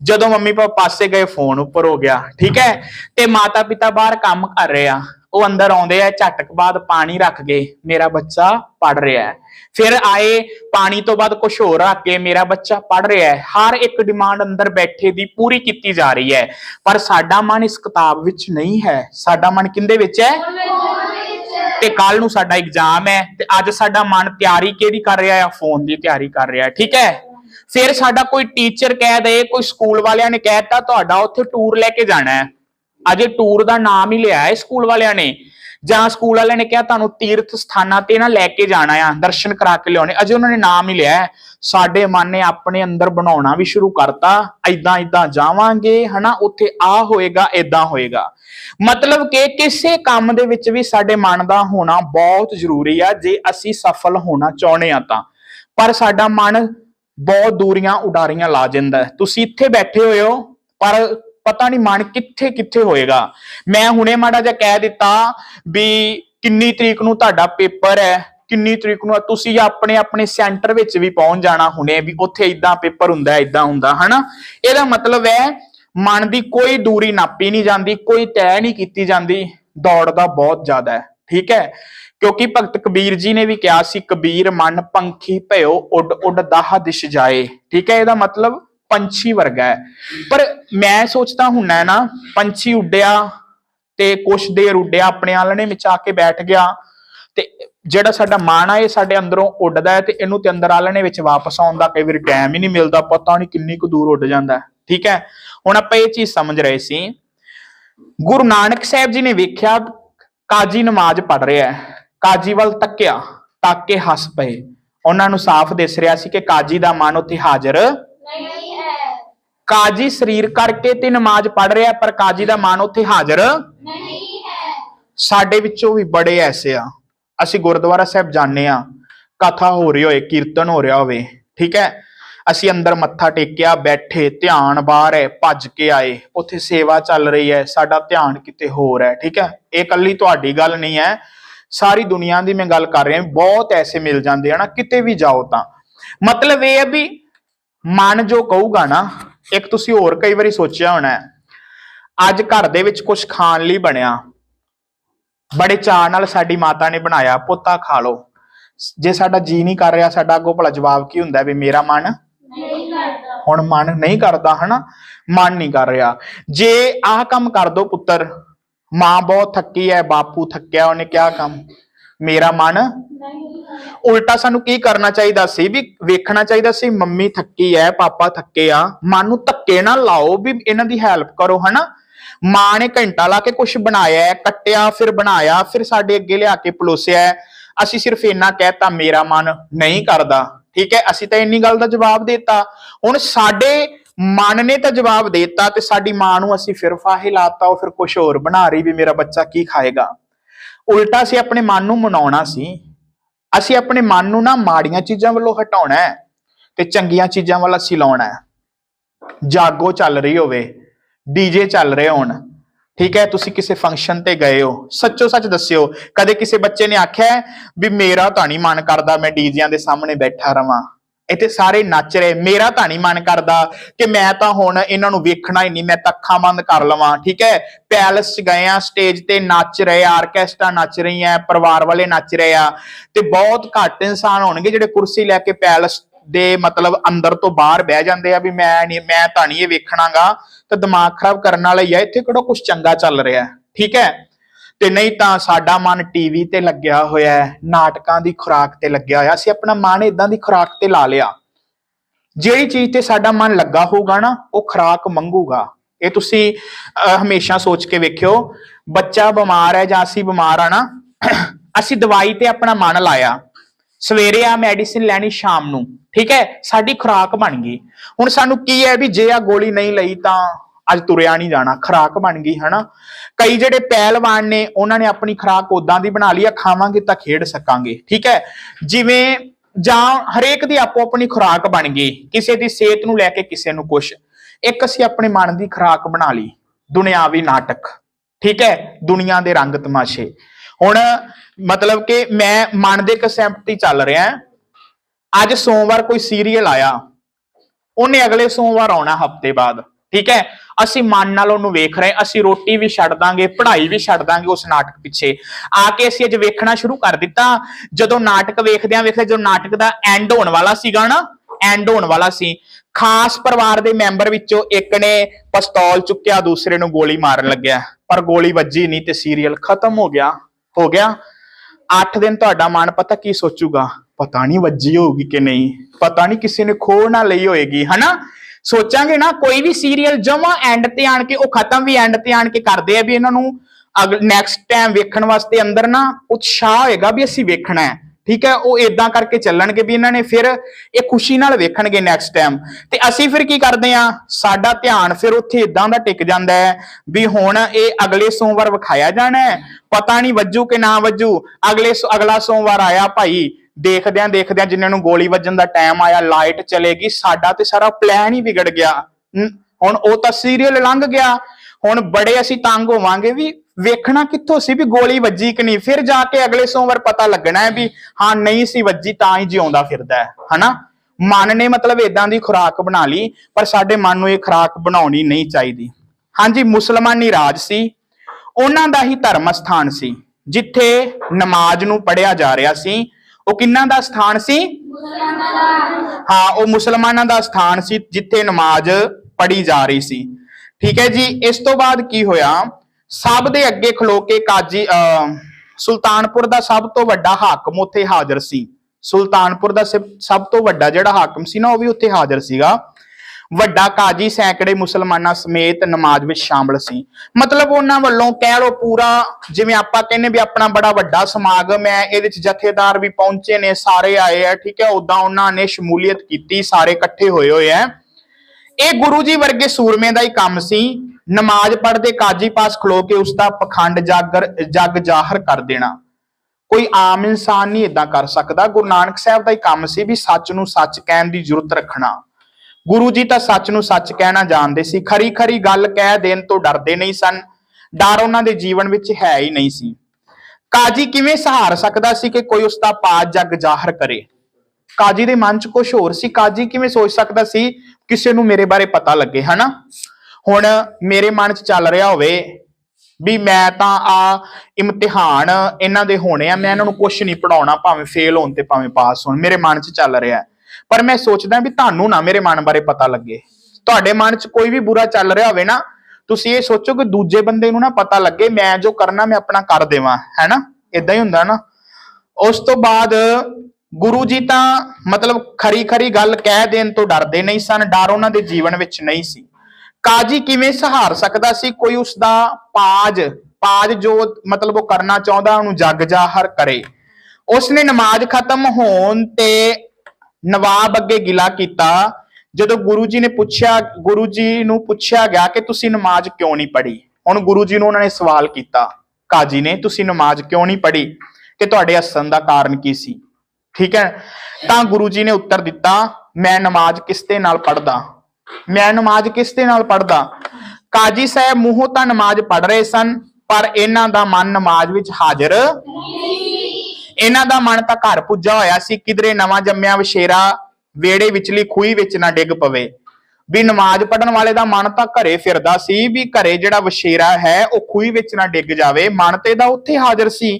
ਜਦੋਂ ਮੰਮੀ ਪਾਪਾ ਪਾਸੇ ਗਏ ਫੋਨ ਉੱਪਰ ਹੋ ਗਿਆ, ਠੀਕ ਹੈ? ਤੇ ਮਾਤਾ ਪਿਤਾ ਬਾਹਰ ਕੰਮ ਕਰ ਰਹੇ ਆ। ਉਹ ਅੰਦਰ ਆਉਂਦੇ ਆ ਝਟਕ ਬਾਅਦ ਪਾਣੀ ਰੱਖ ਗਏ ਮੇਰਾ ਬੱਚਾ ਪੜ ਰਿਹਾ ਹੈ। ਫਿਰ ਆਏ, ਪਾਣੀ ਤੋਂ ਬਾਅਦ ਕੁਝ ਹੋਰ ਰੱਖ ਕੇ ਮੇਰਾ ਬੱਚਾ ਪੜ ਰਿਹਾ ਹੈ। ਹਰ ਇੱਕ ਡਿਮਾਂਡ ਅੰਦਰ ਬੈਠੇ ਦੀ ਪੂਰੀ ਕੀਤੀ ਜਾ ਰਹੀ ਹੈ। ਪਰ ਸਾਡਾ ਮਨ ਇਸ ਕਿਤਾਬ ਵਿੱਚ ਨਹੀਂ ਹੈ। ਸਾਡਾ ਮਨ ਕਿੰਦੇ ਵਿੱਚ ਹੈ? ਤੇ ਕੱਲ ਨੂੰ ਸਾਡਾ ਐਗਜ਼ਾਮ ਹੈ ਤੇ ਅੱਜ ਸਾਡਾ ਮਨ ਤਿਆਰੀ ਕਿਹਦੀ ਕਰ ਰਿਹਾ ਆ ਫੋਨ ਦੀ ਤਿਆਰੀ ਕਰ ਰਿਹਾ ਹੈ। ਠੀਕ ਹੈ? ਫਿਰ ਸਾਡਾ ਕੋਈ ਟੀਚਰ ਕਹਿ ਦੇ, ਕੋਈ ਸਕੂਲ ਵਾਲਿਆਂ ਨੇ ਕਹਿਤਾ ਤੁਹਾਡਾ ਉੱਥੇ ਟੂਰ ਲੈ ਕੇ ਜਾਣਾ ਹੈ। ਅਜੇ ਟੂਰ ਦਾ ਨਾਮ ਹੀ ਲਿਆ ਹੈ ਸਕੂਲ ਵਾਲਿਆਂ ਨੇ। ਜਾਂ ਸਕੂਲ ਵਾਲਿਆਂ ਨੇ ਕਿਹਾ, ਤੁਹਾਨੂੰ ਤੀਰਥ ਸਥਾਨਾਂ ਤੇ ਨਾ ਲੈ ਕੇ ਜਾਣਾ ਆ, ਦਰਸ਼ਨ ਕਰਾ ਕੇ ਲਿਆਉਣੇ। ਅਜੇ ਉਹਨਾਂ ਨੇ ਨਾਮ ਹੀ ਲਿਆ ਸਾਡੇ ਮਨ ਨੇ ਆਪਣੇ ਅੰਦਰ ਬਣਾਉਣਾ ਵੀ ਸ਼ੁਰੂ ਕਰਤਾ ਐਦਾਂ ਐਦਾਂ ਜਾਵਾਂਗੇ, ਹਨਾ? ਉੱਥੇ ਆ ਹੋਏਗਾ ਐਦਾਂ ਹੋਏਗਾ। ਮਤਲਬ ਕਿ ਕਿਸੇ ਕੰਮ ਦੇ ਵਿੱਚ ਵੀ ਸਾਡੇ ਮਨ ਦਾ ਹੋਣਾ ਬਹੁਤ ਜ਼ਰੂਰੀ ਆ, ਜੇ ਅਸੀਂ ਸਫਲ ਹੋਣਾ ਚਾਹੁੰਦੇ ਆ ਤਾਂ। ਪਰ ਸਾਡਾ ਮਨ ਬਹੁਤ ਦੂਰੀਆਂ, ਉਡਾਰੀਆਂ ਲਾ ਜਾਂਦਾ ਤੁਸੀਂ ਇੱਥੇ ਬੈਠੇ ਹੋਏ ਹੋ, ਪਰ ਪਤਾ ਨਹੀਂ ਮਨ ਕਿੱਥੇ ਕਿੱਥੇ ਹੋਏਗਾ। ਮੈਂ ਹੁਣੇ ਮਾੜਾ ਜਿਹਾ ਕਹਿ ਦਿੱਤਾ ਵੀ ਕਿੰਨੀ ਤਰੀਕ ਨੂੰ ਤੁਹਾਡਾ ਪੇਪਰ ਹੈ, ਕਿੰਨੀ ਤਰੀਕ ਨੂੰ ਤੁਸੀਂ ਆਪਣੇ ਆਪਣੇ ਸੈਂਟਰ ਵਿੱਚ ਵੀ ਪਹੁੰਚ ਜਾਣਾ ਹੁਣੇ ਵੀ ਉੱਥੇ ਇਦਾਂ ਪੇਪਰ ਹੁੰਦਾ ਇਦਾਂ ਹੁੰਦਾ, ਹਨਾ? ਇਹਦਾ ਮਤਲਬ ਹੈ ਮਨ ਦੀ ਕੋਈ ਦੂਰੀ ਨਾਪੀ ਨਹੀਂ ਜਾਂਦੀ, ਕੋਈ ਤੈਅ ਨਹੀਂ ਕੀਤੀ ਜਾਂਦੀ ਦੌੜ ਦਾ ਬਹੁਤ ਜ਼ਿਆਦਾ ਹੈ, ਠੀਕ ਹੈ? ਕਿਉਂਕਿ ਭਗਤ ਕਬੀਰ ਜੀ ਨੇ ਵੀ ਕਿਹਾ ਸੀ, ਕਬੀਰ ਮਨ ਪੰਖੀ ਭਇਓ ਉੱਡ ਉੱਡ ਦਾਹ ਦਿਸ਼ ਜਾਏ, ਠੀਕ ਹੈ? ਇਹਦਾ ਮਤਲਬ ਪੰਛੀ ਵਰਗਾ ਹੈ। ਪਰ ਮੈਂ ਸੋਚਦਾ ਹੁੰਨਾ ਨਾ, ਪੰਛੀ ਉੱਡਿਆ ਤੇ ਕੁਛ ਦੇਰ ਉੱਡਿਆ, ਆਪਣੇ ਆਲਣੇ ਵਿੱਚ ਆ ਕੇ ਬੈਠ ਗਿਆ ਤੇ ਜਿਹੜਾ ਸਾਡਾ ਮਨ ਆ, ਇਹ ਸਾਡੇ ਅੰਦਰੋਂ ਉੱਡਦਾ ਹੈ ਤੇ ਇਹਨੂੰ ਤੇ ਅੰਦਰ ਆਲਣੇ ਵਿੱਚ ਵਾਪਸ ਆਉਣ ਦਾ ਕਈ ਵਾਰੀ ਟਾਈਮ ਹੀ ਨਹੀਂ ਮਿਲਦਾ, ਪਤਾ ਨਹੀਂ ਕਿੰਨੀ ਕੁ ਦੂਰ ਉੱਡ ਜਾਂਦਾ ਠੀਕ ਹੈ? ਹੁਣ ਆਪਾਂ ਇਹ ਚੀਜ਼ ਸਮਝ ਰਹੇ ਸੀ। ਗੁਰੂ ਨਾਨਕ ਸਾਹਿਬ ਜੀ ਨੇ ਵੇਖਿਆ, ਕਾਜੀ ਨਮਾਜ਼ ਪੜ ਰਿਹਾ ਹੈ। ਕਾਜੀ ਵੱਲ ਤੱਕਿਆ ਤੱਕ ਕੇ ਹੱਸ ਪਏ। ਉਹਨਾਂ ਨੂੰ ਸਾਫ਼ ਦਿਸ ਰਿਹਾ ਸੀ ਕਿ ਕਾਜੀ ਦਾ ਮਨ ਉੱਥੇ ਹਾਜ਼ਰ ਕਾਜੀ ਸਰੀਰ ਕਰਕੇ ਤੇ ਨਮਾਜ਼ ਪੜ ਰਿਹਾ ਪਰ ਕਾਜੀ ਦਾ ਮਨ ਉੱਥੇ ਹਾਜ਼ਰ ਨਹੀਂ ਹੈ। ਸਾਡੇ ਵਿੱਚੋਂ ਵੀ ਬੜੇ ਐਸੇ ਆ। ਅਸੀਂ ਗੁਰਦੁਆਰਾ ਸਾਹਿਬ ਜਾਂਦੇ ਆ ਕਥਾ ਹੋ ਰਹੀ ਹੋਏ ਕੀਰਤਨ ਹੋ ਰਿਹਾ ਹੋਵੇ ਠੀਕ ਹੈ? ਅਸੀਂ ਅੰਦਰ ਮੱਥਾ ਟੇਕਿਆ ਬੈਠੇ ਧਿਆਨ ਬਾਹਰ ਹੈ ਭੱਜ ਕੇ ਆਏ। ਉੱਥੇ ਸੇਵਾ ਚੱਲ ਰਹੀ ਹੈ ਸਾਡਾ ਧਿਆਨ ਕਿਤੇ ਹੋਰ ਹੈ ਠੀਕ ਹੈ? ਇਹ ਕੱਲੀ ਤੁਹਾਡੀ ਗੱਲ ਨਹੀਂ ਹੈ। ਸਾਰੀ ਦੁਨੀਆ ਦੀ ਮੈਂ ਗੱਲ ਕਰ ਰਿਹਾ ਬਹੁਤ ਐਸੇ ਮਿਲ ਜਾਂਦੇ ਆ ਨਾ ਕਿਤੇ ਵੀ ਜਾਓ ਤਾਂ। ਮਤਲਬ ਇਹ ਹੈ ਵੀ ਮਨ ਜੋ ਕਹੂਗਾ ਨਾ ਇੱਕ ਤੁਸੀਂ ਹੋਰ ਕਈ ਵਾਰੀ ਸੋਚਿਆ ਹੋਣਾ ਅੱਜ ਘਰ ਦੇ ਵਿੱਚ ਕੁਝ ਖਾਣ ਲਈ ਬਣਿਆ। ਬੜੇ ਚਾਅ ਨਾਲ ਸਾਡੀ ਮਾਤਾ ਨੇ ਬਣਾਇਆ ਪੁੱਤਾ ਖਾ ਲਓ। ਜੇ ਸਾਡਾ ਜੀ ਨਹੀਂ ਕਰ ਰਿਹਾ ਸਾਡਾ ਅੱਗੋਂ ਭਲਾ ਜਵਾਬ ਕੀ ਹੁੰਦਾ ਵੀ ਮੇਰਾ ਮਨ? ਨਹੀਂ ਕਰਦਾ। ਹੁਣ ਮਨ ਨਹੀਂ ਕਰਦਾ ਹਨਾ? ਮਨ ਨਹੀਂ ਕਰ ਰਿਹਾ। ਜੇ ਆਹ ਕੰਮ ਕਰ ਦੋ ਪੁੱਤਰ ਮਾਂ ਬਹੁਤ ਥੱਕੀ ਹੈ ਬਾਪੂ ਥੱਕਿਆ ਉਹਨੇ ਕਿਹਾ ਕੰਮ ਮੇਰਾ ਮਨ? ਉਲਟਾ ਸਾਨੂੰ ਕੀ ਕਰਨਾ ਚਾਹੀਦਾ ਸੀ? ਵੀ ਵੇਖਣਾ ਚਾਹੀਦਾ ਸੀ, ਮੰਮੀ ਥੱਕੀ ਹੈ ਪਾਪਾ ਥੱਕੇ ਆ। ਮਨ ਨੂੰ ਧੱਕੇ ਨਾ ਲਾਓ ਵੀ ਇਹਨਾਂ ਦੀ ਹੈਲਪ ਕਰੋ, ਹਨਾ? ਮਾਂ ਨੇ ਘੰਟਾ ਲਾ ਕੇ ਕੁਝ ਬਣਾਇਆ ਕੱਟਿਆ, ਫਿਰ ਬਣਾਇਆ, ਫਿਰ ਸਾਡੇ ਅੱਗੇ ਲਿਆ ਕੇ ਪਲੋਸਿਆ ਹੈ। ਅਸੀਂ ਸਿਰਫ ਇੰਨਾ ਕਹਿਤਾ, ਮੇਰਾ ਮਨ ਨਹੀਂ ਕਰਦਾ। ਠੀਕ ਹੈ ਅਸੀਂ ਤਾਂ ਇੰਨੀ ਗੱਲ ਦਾ ਜਵਾਬ ਦੇਤਾ। ਹੁਣ ਸਾਡੇ ਮਨ ਨੇ ਤਾਂ ਜਵਾਬ ਦੇਤਾ ਤੇ ਸਾਡੀ ਮਾਂ ਨੂੰ ਅਸੀਂ ਫਿਰ ਫਾਹੇ ਲਾਤਾ, ਉਹ ਫਿਰ ਕੁਝ ਹੋਰ ਬਣਾ ਰਹੀ ਵੀ ਮੇਰਾ ਬੱਚਾ ਕੀ ਖਾਏਗਾ। ਉਲਟਾ ਸੀ ਆਪਣੇ ਮਨ ਨੂੰ ਮਨਾਉਣਾ ਸੀ। ਅਸੀਂ ਆਪਣੇ ਮਨ ਨੂੰ ਨਾ ਮਾੜੀਆਂ ਚੀਜ਼ਾਂ ਵੱਲੋਂ ਹਟਾਉਣਾ ਹੈ ਤੇ ਚੰਗੀਆਂ ਚੀਜ਼ਾਂ ਵੱਲ ਅਸੀਂ ਲਾਉਣਾ ਹੈ। ਜਾਗੋ ਚੱਲ ਰਹੀ ਹੋਵੇ ਡੀਜੇ ਚੱਲ ਰਹੇ ਹੋਣ, ਠੀਕ ਹੈ, ਤੁਸੀਂ ਕਿਸੇ ਫੰਕਸ਼ਨ ਤੇ ਗਏ ਹੋ, ਸੱਚੋ ਸੱਚ ਦੱਸਿਓ, ਕਦੇ ਕਿਸੇ ਬੱਚੇ ਨੇ ਆਖਿਆ ਵੀ ਮੇਰਾ ਤਾਂ ਨਹੀਂ ਮਨ ਕਰਦਾ ਮੈਂ ਡੀਜਿਆਂ ਦੇ ਸਾਹਮਣੇ ਬੈਠਾ ਰਵਾਂ। ਇੱਥੇ ਸਾਰੇ ਨੱਚ ਰਹੇ। ਮੇਰਾ ਤਾਂ ਨਹੀਂ ਮਨ ਕਰਦਾ ਕਿ ਮੈਂ ਤਾਂ ਹੁਣ ਇਹਨਾਂ ਨੂੰ ਵੇਖਣਾ ਹੀ ਨਹੀਂ, ਮੈਂ ਤਾਂ ਅੱਖਾਂ ਬੰਦ ਕਰ ਲਵਾਂ, ਠੀਕ ਹੈ? ਪੈਲਸ 'ਚ ਗਏ ਆ ਸਟੇਜ ਤੇ, ਨੱਚ ਰਹੇ ਆਰਕੈਸਟਰਾ ਨੱਚ ਰਹੀਆਂ, ਪਰਿਵਾਰ ਵਾਲੇ ਨੱਚ ਰਹੇ ਆ। ਤੇ ਬਹੁਤ ਘੱਟ ਇਨਸਾਨ ਹੋਣਗੇ ਜਿਹੜੇ ਕੁਰਸੀ ਲੈ ਕੇ ਪੈਲਸ ਦੇ ਮਤਲਬ ਅੰਦਰ ਤੋਂ ਬਾਹਰ ਬਹਿ ਜਾਂਦੇ ਆ ਵੀ ਮੈਂ ਨਹੀਂ, ਮੈਂ ਤਾਂ ਨਹੀਂ ਇਹ ਵੇਖਣਾਗਾ। ਤਾਂ ਦਿਮਾਗ ਖਰਾਬ ਕਰਨ ਵਾਲਾ ਹੀ ਆ। ਇੱਥੇ ਕਿਹੜਾ ਕੁਝ ਚੰਗਾ ਚੱਲ ਰਿਹਾ, ਠੀਕ ਹੈ? ਤੇ ਨਹੀਂ ਤਾਂ ਸਾਡਾ ਮਨ ਟੀਵੀ ਤੇ ਲੱਗਿਆ ਹੋਇਆ ਹੈ, ਨਾਟਕਾਂ ਦੀ ਖੁਰਾਕ ਤੇ ਲੱਗਿਆ ਹੋਇਆ। ਅਸੀਂ ਆਪਣਾ ਮਨ ਇਦਾਂ ਦੀ ਖੁਰਾਕ ਤੇ ਲਾ ਲਿਆ। ਜਿਹੜੀ ਚੀਜ਼ ਤੇ ਸਾਡਾ ਮਨ ਲੱਗਾ ਹੋਊਗਾ ਨਾ, ਉਹ ਖੁਰਾਕ ਮੰਗੂਗਾ। ਇਹ ਤੁਸੀਂ ਹਮੇਸ਼ਾ ਸੋਚ ਕੇ ਵੇਖਿਓ, ਬੱਚਾ ਬਿਮਾਰ ਹੈ ਜਾਂ ਅਸੀਂ ਬਿਮਾਰ ਆ ਨਾ, ਅਸੀਂ ਦਵਾਈ ਤੇ ਆਪਣਾ ਮਨ ਲਾਇਆ। ਸਵੇਰੇ ਆ ਮੈਡੀਸਿਨ ਲੈਣੀ, ਸ਼ਾਮ ਨੂੰ। ਠੀਕ ਹੈ, ਸਾਡੀ ਖੁਰਾਕ ਬਣ ਗਈ। ਹੁਣ ਸਾਨੂੰ ਕੀ ਹੈ ਵੀ ਜੇ ਆ ਗੋਲੀ ਨਹੀਂ ਲਈ ਤਾਂ ਅੱਜ ਤੁਰਿਆ ਨਹੀਂ ਜਾਣਾ, ਖੁਰਾਕ ਬਣ ਗਈ, ਹਨਾ? ਕਈ ਜਿਹੜੇ ਪਹਿਲਵਾਨ ਨੇ, ਉਹਨਾਂ ਨੇ ਆਪਣੀ ਖੁਰਾਕ ਉਦਾਂ ਦੀ ਬਣਾ ਲਈ ਆ, ਖਾਵਾਂਗੇ ਤਾਂ ਖੇਡ ਸਕਾਂਗੇ, ਠੀਕ ਹੈ? ਜਿਵੇਂ ਜਾਂ ਹਰੇਕ ਦੀ ਆਪੋ ਆਪਣੀ ਖੁਰਾਕ ਬਣ ਗਈ, ਕਿਸੇ ਦੀ ਸਿਹਤ ਨੂੰ ਲੈ ਕੇ ਕਿਸੇ ਨੂੰ ਕੁਛ, ਇੱਕ ਅਸੀਂ ਆਪਣੇ ਮਨ ਦੀ ਖੁਰਾਕ ਬਣਾ ਲਈ, ਦੁਨਿਆਵੀ ਨਾਟਕ, ਠੀਕ ਹੈ? ਦੁਨੀਆ ਦੇ ਰੰਗ ਤਮਾਸ਼ੇ। ਹੁਣ ਮਤਲਬ ਕਿ ਮੈਂ ਮਨ ਦੇ ਕਨਸੈਪਟ ਹੀ ਚੱਲ ਰਿਹਾ ਅੱਜ ਸੋਮਵਾਰ ਕੋਈ ਸੀਰੀਅਲ ਆਇਆ, ਉਹਨੇ ਅਗਲੇ ਸੋਮਵਾਰ ਆਉਣਾ ਹਫ਼ਤੇ ਬਾਅਦ। ਠੀਕ ਹੈ? ਅਸੀਂ ਮਨ ਨਾਲ ਉਹਨੂੰ ਵੇਖ ਰਹੇ, ਅਸੀਂ ਰੋਟੀ ਵੀ ਛੱਡ ਦਾਂਗੇ, ਪੜ੍ਹਾਈ ਵੀ ਛੱਡ ਦਾਂਗੇ ਉਸ ਨਾਟਕ ਪਿੱਛੇ। ਆ ਕੇ ਅਸੀਂ ਅੱਜ ਵੇਖਣਾ ਸ਼ੁਰੂ ਕਰ ਦਿੱਤਾ। ਜਦੋਂ ਨਾਟਕ ਵੇਖਦਿਆਂ ਵੇਖਦੇ ਜਦੋਂ ਨਾਟਕ ਦਾ ਐਂਡ ਹੋਣ ਵਾਲਾ ਸੀਗਾ ਨਾ ਐਂਡ ਹੋਣ ਵਾਲਾ ਸੀ, ਖਾਸ ਪਰਿਵਾਰ ਦੇ ਮੈਂਬਰ ਵਿੱਚੋਂ ਇੱਕ ਨੇ ਪਿਸਤੌਲ ਚੁੱਕਿਆ, ਦੂਸਰੇ ਨੂੰ ਗੋਲੀ ਮਾਰਨ ਲੱਗਿਆ। ਪਰ ਗੋਲੀ ਵੱਜੀ ਨਹੀਂ ਤੇ ਸੀਰੀਅਲ ਖਤਮ ਹੋ ਗਿਆ। ਹੋ ਗਿਆ। 8 ਦਿਨ ਤੁਹਾਡਾ ਮਨ ਪਤਾ ਕੀ ਸੋਚੂਗਾ? ਪਤਾ ਨਹੀਂ ਵੱਜੀ ਹੋਊਗੀ ਕਿ ਨਹੀਂ। ਪਤਾ ਨਹੀਂ ਕਿਸੇ ਨੇ ਖੋਹ ਨਾ ਲਈ ਹੋਏਗੀ, ਹਨਾ? ਸੋਚਾਂਗੇ ਨਾ, ਕੋਈ ਵੀ ਸੀਰੀਅਲ ਜਮਾ ਐਂਡ ਤੇ ਆਣ ਕੇ, ਉਹ ਖਤਮ ਵੀ ਐਂਡ ਤੇ ਆਣ ਕੇ ਕਰਦੇ ਆ ਵੀ ਇਹਨਾਂ ਨੂੰ ਅਗਲ ਨੈਕਸਟ ਟਾਈਮ ਵੇਖਣ ਵਾਸਤੇ ਅੰਦਰ ਨਾ ਉਤਸ਼ਾਹ ਹੋਏਗਾ ਵੀ ਅਸੀਂ ਵੇਖਣਾ ਹੈ। ਠੀਕ ਹੈ? ਉਹ ਇਦਾਂ ਕਰਕੇ ਚੱਲਣਗੇ ਵੀ ਇਹਨਾਂ ਨੇ ਫਿਰ ਇਹ ਖੁਸ਼ੀ ਨਾਲ ਵੇਖਣਗੇ ਨੈਕਸਟ ਟਾਈਮ ਤੇ ਅਸੀਂ ਫਿਰ ਕੀ ਕਰਦੇ ਆ ਸਾਡਾ ਧਿਆਨ ਫਿਰ ਉੱਥੇ ਇਦਾਂ ਦਾ ਟਿਕ ਜਾਂਦਾ ਹੈ ਵੀ ਹੁਣ ਇਹ ਅਗਲੇ ਸੋਮਵਾਰ ਵਿਖਾਇਆ ਜਾਣਾ ਹੈ। ਪਤਾ ਨਹੀਂ ਵੱਜੂ ਕਿ ਨਾ ਵੱਜੂ। ਅਗਲੇ ਸੋ- ਅਗਲਾ ਸੋਮਵਾਰ ਆਇਆ ਭਾਈ। ਦੇਖਦਿਆਂ ਦੇਖਦਿਆਂ ਜਿਨ੍ਹਾਂ ਨੂੰ ਗੋਲੀ ਵੱਜਣ ਦਾ ਟਾਈਮ ਆਇਆ ਲਾਈਟ ਚਲੇਗੀ, ਸਾਡਾ ਤੇ ਸਾਰਾ ਪਲਾਨ ਹੀ ਵਿਗੜ ਗਿਆ। ਹੁਣ ਉਹ ਤਾਂ ਸੀਰੀਅਲ ਲੰਘ ਗਿਆ। ਹੁਣ ਬੜੇ ਅਸੀਂ ਤੰਗ ਹੋਵਾਂਗੇ ਵੀ ਵੇਖਣਾ ਕਿੱਥੋਂ ਸੀ ਵੀ ਗੋਲੀ ਵੱਜੀ ਕਿ ਨਹੀਂ। ਫਿਰ ਜਾ ਕੇ ਅਗਲੇ ਸੋਮਵਾਰ ਪਤਾ ਲੱਗਣਾ ਹੈ ਵੀ ਹਾਂ, ਨਹੀਂ ਸੀ ਵੱਜੀ ਤਾਂ ਹੀ ਜਿਉਂਦਾ ਫਿਰਦਾ ਹੈ, ਹਨਾ? ਮਨ ਨੇ ਮਤਲਬ ਇਦਾਂ ਦੀ ਖੁਰਾਕ ਬਣਾ ਲਈ, ਪਰ ਸਾਡੇ ਮਨ ਨੂੰ ਇਹ ਖੁਰਾਕ ਬਣਾਉਣੀ ਨਹੀਂ ਚਾਹੀਦੀ। ਹਾਂਜੀ, ਮੁਸਲਮਾਨੀ ਰਾਜ ਸੀ। ਉਹਨਾਂ ਦਾ ਹੀ ਧਰਮ ਸਥਾਨ ਸੀ, ਜਿੱਥੇ ਨਮਾਜ਼ ਨੂੰ ਪੜਿਆ ਜਾ ਰਿਹਾ ਸੀ। ਉਹ ਕਿੰਨਾ ਦਾ ਸਥਾਨ ਸੀ? ਹਾਂ ਉਹ ਮੁਸਲਮਾਨਾਂ ਦਾ ਸਥਾਨ ਸੀ ਜਿੱਥੇ ਨਮਾਜ਼ ਪੜ੍ਹੀ ਜਾ ਰਹੀ ਸੀ। ਠੀਕ ਹੈ ਜੀ ਇਸ ਤੋਂ ਬਾਅਦ ਕੀ ਹੋਇਆ? ਸਭ ਦੇ ਅੱਗੇ ਖਲੋ ਕੇ ਕਾਜੀ ਅਹ, ਸੁਲਤਾਨਪੁਰ ਦਾ ਸਭ ਤੋਂ ਵੱਡਾ ਹਾਕਮ ਉੱਥੇ ਹਾਜ਼ਰ ਸੀ। ਸੁਲਤਾਨਪੁਰ ਦਾ ਸਭ ਸਭ ਤੋਂ ਵੱਡਾ ਜਿਹੜਾ ਹਾਕਮ ਸੀ ਨਾ ਉਹ ਵੀ ਉੱਥੇ ਹਾਜ਼ਰ ਸੀਗਾ। ਵੱਡਾ ਕਾਜੀ ਸੈਂਕੜੇ ਮੁਸਲਮਾਨਾਂ ਸਮੇਤ ਨਮਾਜ਼ ਵਿੱਚ ਸ਼ਾਮਲ ਸੀ। ਮਤਲਬ ਉਹਨਾਂ ਵੱਲੋਂ ਕਹਿ ਲੋ ਪੂਰਾ, ਜਿਵੇਂ ਆਪਾਂ ਕਹਿੰਨੇ ਵੀ ਆਪਣਾ ਬੜਾ ਵੱਡਾ ਸਮਾਗਮ ਹੈ, ਇਹਦੇ ਵਿੱਚ ਜਥੇਦਾਰ ਵੀ ਪਹੁੰਚੇ ਨੇ, ਸਾਰੇ ਆਏ ਆ, ਠੀਕ ਹੈ ਉਦਾਂ ਉਹਨਾਂ ਨੇ ਸ਼ਮੂਲੀਅਤ ਕੀਤੀ, ਸਾਰੇ ਇਕੱਠੇ ਹੋਏ ਹੋਏ ਆ। ਇਹ ਗੁਰੂ ਜੀ ਵਰਗੇ ਸੂਰਮੇ ਦਾ ਹੀ ਕੰਮ ਸੀ। ਨਮਾਜ਼ ਪੜ੍ਹਦੇ ਕਾਜੀ ਪਾਸ ਖਲੋ ਕੇ ਉਸ ਦਾ ਪਖੰਡ ਜਾਗਰ, ਜਗ ਜ਼ਾਹਰ ਕਰ ਦੇਣਾ। ਕੋਈ ਆਮ ਇਨਸਾਨ ਨਹੀਂ ਇਦਾਂ ਕਰ ਸਕਦਾ। ਗੁਰੂ ਨਾਨਕ ਸਾਹਿਬ ਦਾ ਹੀ ਕੰਮ ਸੀ ਵੀ ਸੱਚ ਨੂੰ ਸੱਚ ਕਹਿਣ ਦੀ ਜ਼ਰੂਰਤ ਰੱਖਣਾ। ਗੁਰੂ ਜੀ ਤਾਂ ਸੱਚ ਨੂੰ ਸੱਚ ਕਹਿਣਾ ਜਾਣਦੇ ਸੀ, ਖਰੀ ਖਰੀ ਗੱਲ ਕਹਿ ਦੇਣ ਤੋਂ ਡਰਦੇ ਨਹੀਂ ਸਨ, ਡਰ ਉਹਨਾਂ ਦੇ ਜੀਵਨ ਵਿੱਚ ਹੈ ਹੀ ਨਹੀਂ ਸੀ। ਕਾਜੀ ਕਿਵੇਂ ਸਹਾਰ ਸਕਦਾ ਸੀ ਕਿ ਕੋਈ ਉਸ ਦਾ ਪਾਜ ਜਗ ਜ਼ਾਹਰ ਕਰੇ? ਕਾਜੀ ਦੇ ਮਨ 'ਚ ਕੁਝ ਹੋਰ ਸੀ? ਕਾਜੀ ਕਿਵੇਂ ਸੋਚ ਸਕਦਾ ਸੀ ਕਿਸੇ ਨੂੰ ਮੇਰੇ ਬਾਰੇ ਪਤਾ ਲੱਗੇ, ਹਨਾ? ਹੁਣ ਮੇਰੇ ਮਨ 'ਚ ਚੱਲ ਰਿਹਾ ਹੋਵੇ ਵੀ ਮੈਂ ਤਾਂ ਆ ਇਮਤਿਹਾਨ ਇਹਨਾਂ ਦੇ ਹੋਣੇ ਆ, ਮੈਂ ਇਹਨਾਂ ਨੂੰ ਕੁਝ ਨਹੀਂ ਪੜਾਉਣਾ ਭਾਵੇਂ ਫੇਲ ਹੋਣ ਤੇ ਭਾਵੇਂ ਪਾਸ ਹੋਣ, ਮੇਰੇ ਮਨ 'ਚ ਚੱਲ ਰਿਹਾ। ਪਰ ਮੈਂ ਸੋਚਦਾ ਵੀ ਤੁਹਾਨੂੰ ਨਾ ਮੇਰੇ ਮਨ ਬਾਰੇ ਪਤਾ ਲੱਗੇ। ਤੁਹਾਡੇ ਮਨ 'ਚ ਕੋਈ ਵੀ ਬੁਰਾ ਚੱਲ ਰਿਹਾ ਹੋਵੇ ਨਾ, ਤੁਸੀਂ ਇਹ ਸੋਚੋ ਕਿ ਦੂਜੇ ਬੰਦੇ ਨੂੰ ਨਾ ਪਤਾ ਲੱਗੇ, ਮੈਂ ਜੋ ਕਰਨਾ, ਮੈਂ ਆਪਣਾ ਕਰ ਦੇਵਾਂ, ਹੈਨਾ? ਇਦਾਂ ਹੀ ਹੁੰਦਾ ਨਾ। ਉਸ ਤੋਂ ਬਾਅਦ ਗੁਰੂ ਜੀ ਤਾਂ ਮਤਲਬ ਖਰੀ ਖਰੀ ਗੱਲ ਕਹਿ ਦੇਣ ਤੋਂ ਡਰਦੇ ਨਹੀਂ ਸਨ, ਡਰ ਉਹਨਾਂ ਦੇ ਜੀਵਨ ਵਿੱਚ ਨਹੀਂ ਸੀ। ਕਾਜੀ ਕਿਵੇਂ ਸਹਾਰ ਸਕਦਾ ਸੀ? ਕੋਈ ਉਸ ਦਾ ਪਾਜ ਪਾਜ ਜੋ ਮਤਲਬ ਉਹ ਕਰਨਾ ਚਾਹੁੰਦਾ, ਉਹਨੂੰ ਜਗ ਜਾਹਰ ਕਰੇ। ਉਸਨੇ ਨਮਾਜ਼ ਖਤਮ ਹੋਣ ਤੇ ਨਵਾਬ ਅੱਗੇ ਗਿਲਾ ਕੀਤਾ। ਜਦੋਂ ਗੁਰੂ ਜੀ ਨੇ ਪੁੱਛਿਆ, ਗੁਰੂ ਜੀ ਨੂੰ ਪੁੱਛਿਆ ਗਿਆ ਕਿ ਤੁਸੀਂ ਨਮਾਜ਼ ਕਿਉਂ ਨਹੀਂ ਪੜ੍ਹੀ? ਹੁਣ ਗੁਰੂ ਜੀ ਨੂੰ ਉਹਨਾਂ ਨੇ ਸਵਾਲ ਕੀਤਾ, ਕਾਜੀ ਨੇ, ਤੁਸੀਂ ਨਮਾਜ਼ ਕਿਉਂ ਨਹੀਂ ਪੜ੍ਹੀ? ਤੇ ਤੁਹਾਡੇ ਹੱਸਣ ਦਾ ਕਾਰਨ ਕੀ ਸੀ? ਠੀਕ ਹੈ? ਤਾਂ ਗੁਰੂ ਜੀ ਨੇ ਉੱਤਰ ਦਿੱਤਾ, ਮੈਂ ਨਮਾਜ਼ ਕਿਸ ਦੇ ਨਾਲ ਪੜਦਾ ਮੈਂ ਨਮਾਜ਼ ਕਿਸ ਦੇ ਨਾਲ ਪੜਦਾ ਕਾਜੀ ਸਾਹਿਬ ਮੂੰਹੋਂ ਤਾਂ ਨਮਾਜ਼ ਪੜ ਰਹੇ ਸਨ, ਪਰ ਇਹਨਾਂ ਦਾ ਮਨ ਨਮਾਜ਼ ਵਿੱਚ ਹਾਜ਼ਰ ਇਹਨਾਂ ਦਾ ਮਨ ਤਾਂ ਘਰ ਪੁੱਜਾ ਹੋਇਆ ਸੀ, ਕਿਧਰੇ ਨਵਾਂ ਜੰਮਿਆ ਵਸ਼ੇਰਾ ਵੇੜੇ ਵਿਚਲੀ ਖੂਹੀ ਵਿੱਚ ਨਾ ਡਿੱਗ ਪਵੇ। ਵੀ ਨਮਾਜ਼ ਪੜਨ ਵਾਲੇ ਦਾ ਮਨ ਤਾਂ ਘਰੇ ਫਿਰਦਾ ਸੀ, ਵੀ ਘਰੇ ਜਿਹੜਾ ਵਸ਼ੇਰਾ ਹੈ, ਉਹ ਖੂਹੀ ਵਿੱਚ ਨਾ ਡਿੱਗ ਜਾਵੇ। ਮਨ ਤੇ ਦਾ ਉੱਥੇ ਹਾਜ਼ਰ ਸੀ।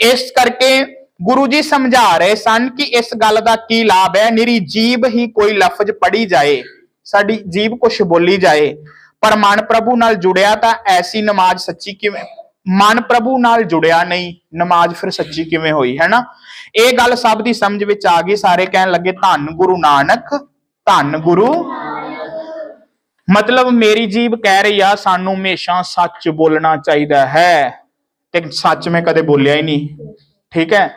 ਇਸ ਕਰਕੇ ਗੁਰੂ ਜੀ ਸਮਝਾ ਰਹੇ ਸਨ ਕਿ ਇਸ ਗੱਲ ਦਾ ਕੀ ਲਾਭ ਹੈ। ਨਿਰੀ ਜੀਬ ਹੀ ਕੋਈ ਲਫ਼ਜ਼ ਪੜੀ ਜਾਏ, ਸਾਡੀ ਜੀਬ ਕੁਛ ਬੋਲੀ ਜਾਏ। ਪਰ ਮਨ ਪ੍ਰਭੂ ਨਾਲ ਜੁੜਿਆ ਤਾਂ ਐਸੀ ਨਮਾਜ਼ ਸੱਚੀ ਕਿਵੇਂ ਮਨ ਪ੍ਰਭੂ ਨਾਲ ਜੁੜਿਆ ਨਹੀਂ, ਨਮਾਜ਼ ਫਿਰ ਸੱਚੀ ਕਿਵੇਂ ਹੋਈ, ਹੈ ਨਾ? ਇਹ ਗੱਲ ਸਭ ਦੀ ਸਮਝ ਵਿੱਚ ਆ ਗਈ, ਸਾਰੇ ਕਹਿਣ ਲੱਗੇ, ਧੰਨ ਗੁਰੂ ਨਾਨਕ, ਧੰਨ ਗੁਰੂ ਮਤਲਬ ਮੇਰੀ ਜੀਬ ਕਹਿ ਰਹੀ ਆ, ਸਾਨੂੰ ਹਮੇਸ਼ਾ ਸੱਚ ਬੋਲਣਾ ਚਾਹੀਦਾ ਹੈ। ਤੇ ਸੱਚ ਮੈਂ ਕਦੇ ਬੋਲਿਆ ਹੀ ਨਹੀਂ, ਠੀਕ ਹੈ?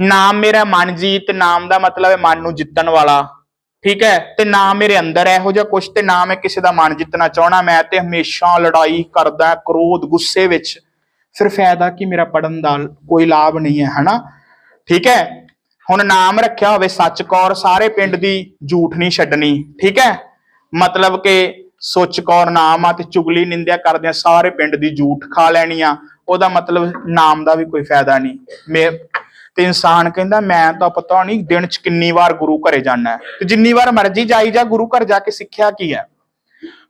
ਨਾਮ ਮੇਰਾ ਮਨ ਜੀਤ, ਨਾਮ ਦਾ ਮਤਲਬ ਹੈ ਮਨ ਨੂੰ ਜਿੱਤਣ ਵਾਲਾ, ਠੀਕ ਹੈ? ਤੇ ਨਾ ਮੇਰੇ ਅੰਦਰ ਇਹੋ ਜਿਹਾ ਕੁਛ, ਤੇ ਨਾ ਮੈਂ ਕਿਸੇ ਦਾ ਮਨ ਜਿੱਤਣਾ ਚਾਹਣਾ ਮੈਂ ਤੇ ਹਮੇਸ਼ਾ ਲੜਾਈ ਕਰਦਾ, ਕ੍ਰੋਧ, ਗੁੱਸੇ ਵਿੱਚ ਫਿਰ ਫਾਇਦਾ ਕਿ ਮੇਰਾ ਪੜਨ ਦਾ ਕੋਈ ਲਾਭ ਨਹੀਂ ਹੈ, ਹਨਾ? ਠੀਕ ਹੈ? ਹੁਣ ਨਾਮ ਰੱਖਿਆ ਹੋਵੇ ਸੱਚ ਕੌਰ ਸਾਰੇ ਪਿੰਡ ਦੀ ਝੂਠ ਨਹੀਂ ਛੱਡਣੀ, ਠੀਕ ਹੈ? ਮਤਲਬ ਕਿ ਸੁੱਚ ਕੌਰ ਨਾਮ ਆ ਤੇ ਚੁਗਲੀ ਨਿੰਦਿਆ ਕਰਦਿਆਂ ਸਾਰੇ ਪਿੰਡ ਦੀ ਝੂਠ ਖਾ ਲੈਣੀ ਆ, ਉਹਦਾ ਮਤਲਬ ਨਾਮ ਦਾ ਵੀ ਕੋਈ ਫਾਇਦਾ ਨਹੀਂ। ਮੈਂ ਤੇ ਇਨਸਾਨ ਕਹਿੰਦਾ, ਮੈਂ ਤਾਂ ਪਤਾ ਨਹੀਂ ਦਿਨ ਚ ਕਿੰਨੀ ਵਾਰ ਗੁਰੂ ਘਰੇ ਜਾਣਾ ਤੇ ਜਿੰਨੀ ਵਾਰ ਮਰਜ਼ੀ ਜਾਈ ਜਾ, ਗੁਰੂ ਘਰ ਜਾ ਕੇ ਸਿੱਖਿਆ ਕੀ ਹੈ?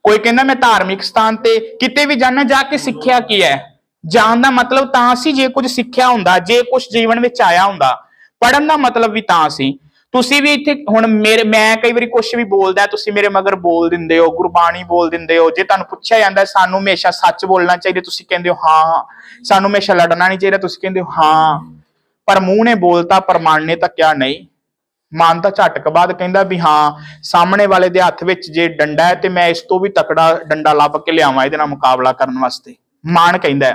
ਕੋਈ ਕਹਿੰਦਾ, ਮੈਂ ਧਾਰਮਿਕ ਸਥਾਨ ਤੇ ਕਿਤੇ ਵੀ ਜਾਣਾ ਜਾ ਕੇ ਸਿੱਖਿਆ ਕੀ ਹੈ? ਜਾਣ ਦਾ ਮਤਲਬ ਤਾਂ ਸੀ ਜੇ ਕੁਝ ਸਿੱਖਿਆ ਹੁੰਦਾ, ਜੇ ਕੁਝ ਜੀਵਨ ਵਿੱਚ ਆਇਆ ਹੁੰਦਾ। ਪੜਨ ਦਾ ਮਤਲਬ ਵੀ ਤਾਂ ਸੀ। ਤੁਸੀਂ ਵੀ ਇੱਥੇ ਹੁਣ ਮੇਰੇ, ਮੈਂ ਕਈ ਵਾਰੀ ਕੁਝ ਵੀ ਬੋਲਦਾ, ਤੁਸੀਂ ਮੇਰੇ ਮਗਰ ਬੋਲ ਦਿੰਦੇ ਹੋ, ਗੁਰਬਾਣੀ ਬੋਲ ਦਿੰਦੇ ਹੋ, ਜੇ ਤੁਹਾਨੂੰ ਪੁੱਛਿਆ ਜਾਂਦਾ, ਸਾਨੂੰ ਹਮੇਸ਼ਾ ਸੱਚ ਬੋਲਣਾ ਚਾਹੀਦਾ, ਤੁਸੀਂ ਕਹਿੰਦੇ ਹੋ, ਹਾਂ, ਸਾਨੂੰ ਹਮੇਸ਼ਾ ਲੜਨਾ ਨਹੀਂ ਚਾਹੀਦਾ ਤੁਸੀਂ ਕਹਿੰਦੇ ਹੋ, ਹਾਂ ਪਰ ਮੂੰਹ ਨੇ ਬੋਲਤਾ, ਪਰ ਮਨ ਨੇ ਤਾਂ ਕਿਹਾ ਨਹੀਂ। ਮਨ ਤਾਂ ਝਟਕ ਬਾਅਦ ਕਹਿੰਦਾ ਵੀ, ਹਾਂ, ਸਾਹਮਣੇ ਵਾਲੇ ਦੇ ਹੱਥ ਵਿੱਚ ਜੇ ਡੰਡਾ ਹੈ ਤੇ ਮੈਂ ਇਸ ਤੋਂ ਵੀ ਤਕੜਾ ਡੰਡਾ ਲੱਭ ਕੇ ਲਿਆਵਾਂ, ਇਹਦੇ ਨਾਲ ਮੁਕਾਬਲਾ ਕਰਨ ਵਾਸਤੇ। ਮਨ ਕਹਿੰਦਾ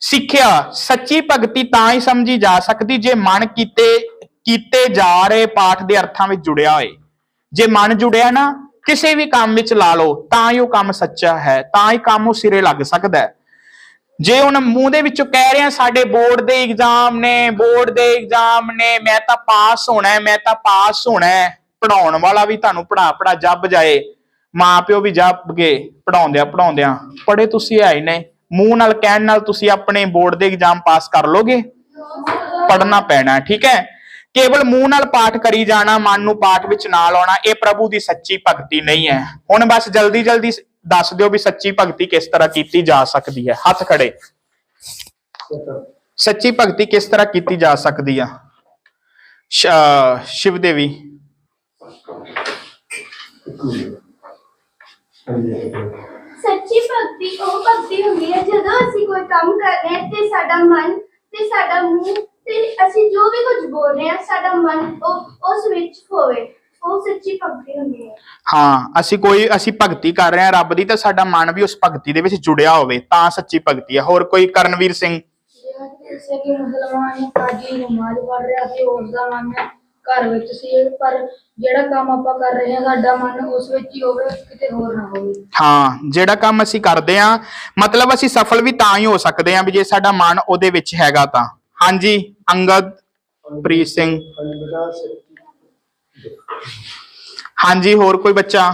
ਸਿੱਖਿਆ, ਸੱਚੀ ਭਗਤੀ ਤਾਂ ਹੀ ਸਮਝੀ ਜਾ ਸਕਦੀ ਜੇ ਮਨ ਕੀਤੇ ਕੀਤੇ ਜਾ ਰਹੇ ਪਾਠ ਦੇ ਅਰਥਾਂ ਵਿੱਚ ਜੁੜਿਆ ਹੋਏ। ਜੇ ਮਨ ਜੁੜਿਆ ਨਾ, ਕਿਸੇ ਵੀ ਕੰਮ ਵਿੱਚ ਲਾ ਲਓ, ਤਾਂ ਹੀ ਉਹ ਕੰਮ ਸੱਚਾ ਹੈ, ਤਾਂ ਹੀ ਕੰਮ ਉਹ ਸਿਰੇ ਲੱਗ ਸਕਦਾ ਹੈ। ਜੇ ਹੁਣ ਮੂੰਹ ਦੇ ਵਿੱਚੋਂ ਕਹਿ ਰਿਹਾ, ਸਾਡੇ ਬੋਰਡ ਦੇ ਇਗਜ਼ਾਮ ਨੇ, ਬੋਰਡ ਦੇ ਇਗਜ਼ਾਮ ਨੇ, ਮੈਂ ਤਾਂ ਪਾਸ ਹੋਣਾ ਹੈ, ਮੈਂ ਤਾਂ ਪਾਸ ਹੋਣਾ ਹੈ ਪੜਾਉਣ ਵਾਲਾ ਵੀ ਤੁਹਾਨੂੰ ਪੜਾ ਪੜਾ ਜੱਬ ਜਾਏ, ਮਾਂ ਪਿਓ ਵੀ ਜੱਬ ਗਏ ਪੜਾਉਂਦਿਆਂ ਪੜਾਉਂਦਿਆਂ ਪੜੇ ਤੁਸੀਂ ਹੈ ਹੀ ਨੇ ਮੂੰਹ ਨਾਲ, ਕਹਿਣ ਨਾਲ ਤੁਸੀਂ ਆਪਣੇ ਬੋਰਡ ਦੇ ਇਗਜ਼ਾਮ ਪਾਸ ਕਰ ਲੋਗੇ? ਪੜਨਾ ਪੈਣਾ, ਠੀਕ ਹੈ? ਕੇਵਲ ਮੂੰਹ ਨਾਲ ਪਾਠ ਕਰੀ ਜਾਣਾ, ਮਨ ਨੂੰ ਪਾਠ ਵਿੱਚ ਨਾ ਲਾਉਣਾ ਇਹ ਪ੍ਰਭੂ ਦੀ ਸੱਚੀ ਭਗਤੀ ਨਹੀਂ ਹੈ। ਹੁਣ ਬਸ ਜਲਦੀ ਜਲਦੀ ਦੱਸ ਦਿਓ ਵੀ ਸੱਚੀ ਭਗਤੀ ਕਿਸ ਤਰ੍ਹਾਂ ਕੀਤੀ ਜਾ ਸਕਦੀ ਹੈ। ਹੱਥ ਖੜੇ। ਸੱਚੀ ਭਗਤੀ ਕਿਸ ਤਰ੍ਹਾਂ ਕੀਤੀ ਜਾ ਸਕਦੀ ਆ? ਸ਼ਿਵ ਦੇਵੀ ਸੱਚੀ ਭਗਤੀ ਉਹ ਭਗਤੀ ਹੁੰਦੀ ਹੈ ਜਦੋਂ ਅਸੀਂ ਕੋਈ ਕੰਮ ਕਰ ਰਹੇ ਹਾਂ ਤੇ ਸਾਡਾ ਮਨ ਤੇ ਸਾਡਾ ਮੂੰਹ ਤੇ ਅਸੀਂ ਜੋ ਵੀ ਕੁਝ ਬੋਲ ਰਹੇ ਹਾਂ ਸਾਡਾ ਮਨ ਉਹ ਉਸ ਵਿੱਚ ਹੋਵੇ ਉਹ ਸੱਚੀ ਭਗਤੀ ਹੁੰਦੀ ਹੈ। ਹਾਂ ਅਸੀਂ ਕੋਈ ਅਸੀਂ ਭਗਤੀ ਕਰ ਰਹੇ ਹਾਂ ਰੱਬ ਦੀ ਤਾਂ ਸਾਡਾ ਮਨ ਵੀ ਉਸ ਭਗਤੀ ਦੇ ਵਿੱਚ ਜੁੜਿਆ ਹੋਵੇ ਤਾਂ ਸੱਚੀ ਭਗਤੀ ਹੈ। ਹੋਰ ਕੋਈ ਕਰਨਵੀਰ ਸਿੰਘ? ਜਿਵੇਂ ਕਿ ਮੁਸਲਮਾਨ ਕਾਜੀ ਨਮਾਜ਼ ਪੜ੍ਹ ਰਿਹਾ ਸੀ ਉਸ ਦਾ ਮਨ ਘਰ ਵਿੱਚ ਸੀ ਪਰ ਜਿਹੜਾ ਕੰਮ ਆਪਾਂ ਕਰ ਰਹੇ ਹਾਂ ਸਾਡਾ ਮਨ ਉਸ ਵਿੱਚ ਹੀ ਹੋਵੇ ਕਿਤੇ ਹੋਰ ਨਾ ਹੋਵੇ। ਹਾਂ ਜਿਹੜਾ ਕੰਮ ਅਸੀਂ ਕਰਦੇ ਆ ਮਤਲਬ ਅਸੀਂ ਸਫਲ ਵੀ ਤਾਂ ਹੀ ਹੋ ਸਕਦੇ ਆ ਵੀ ਜੇ ਸਾਡਾ ਮਨ ਉਹਦੇ ਵਿੱਚ ਹੈਗਾ ਤਾਂ। ਹਾਂਜੀ ਅੰਗਦ ਪ੍ਰੀਤ ਸਿੰਘ। ਹਾਂਜੀ ਹੋਰ ਕੋਈ ਬੱਚਾ?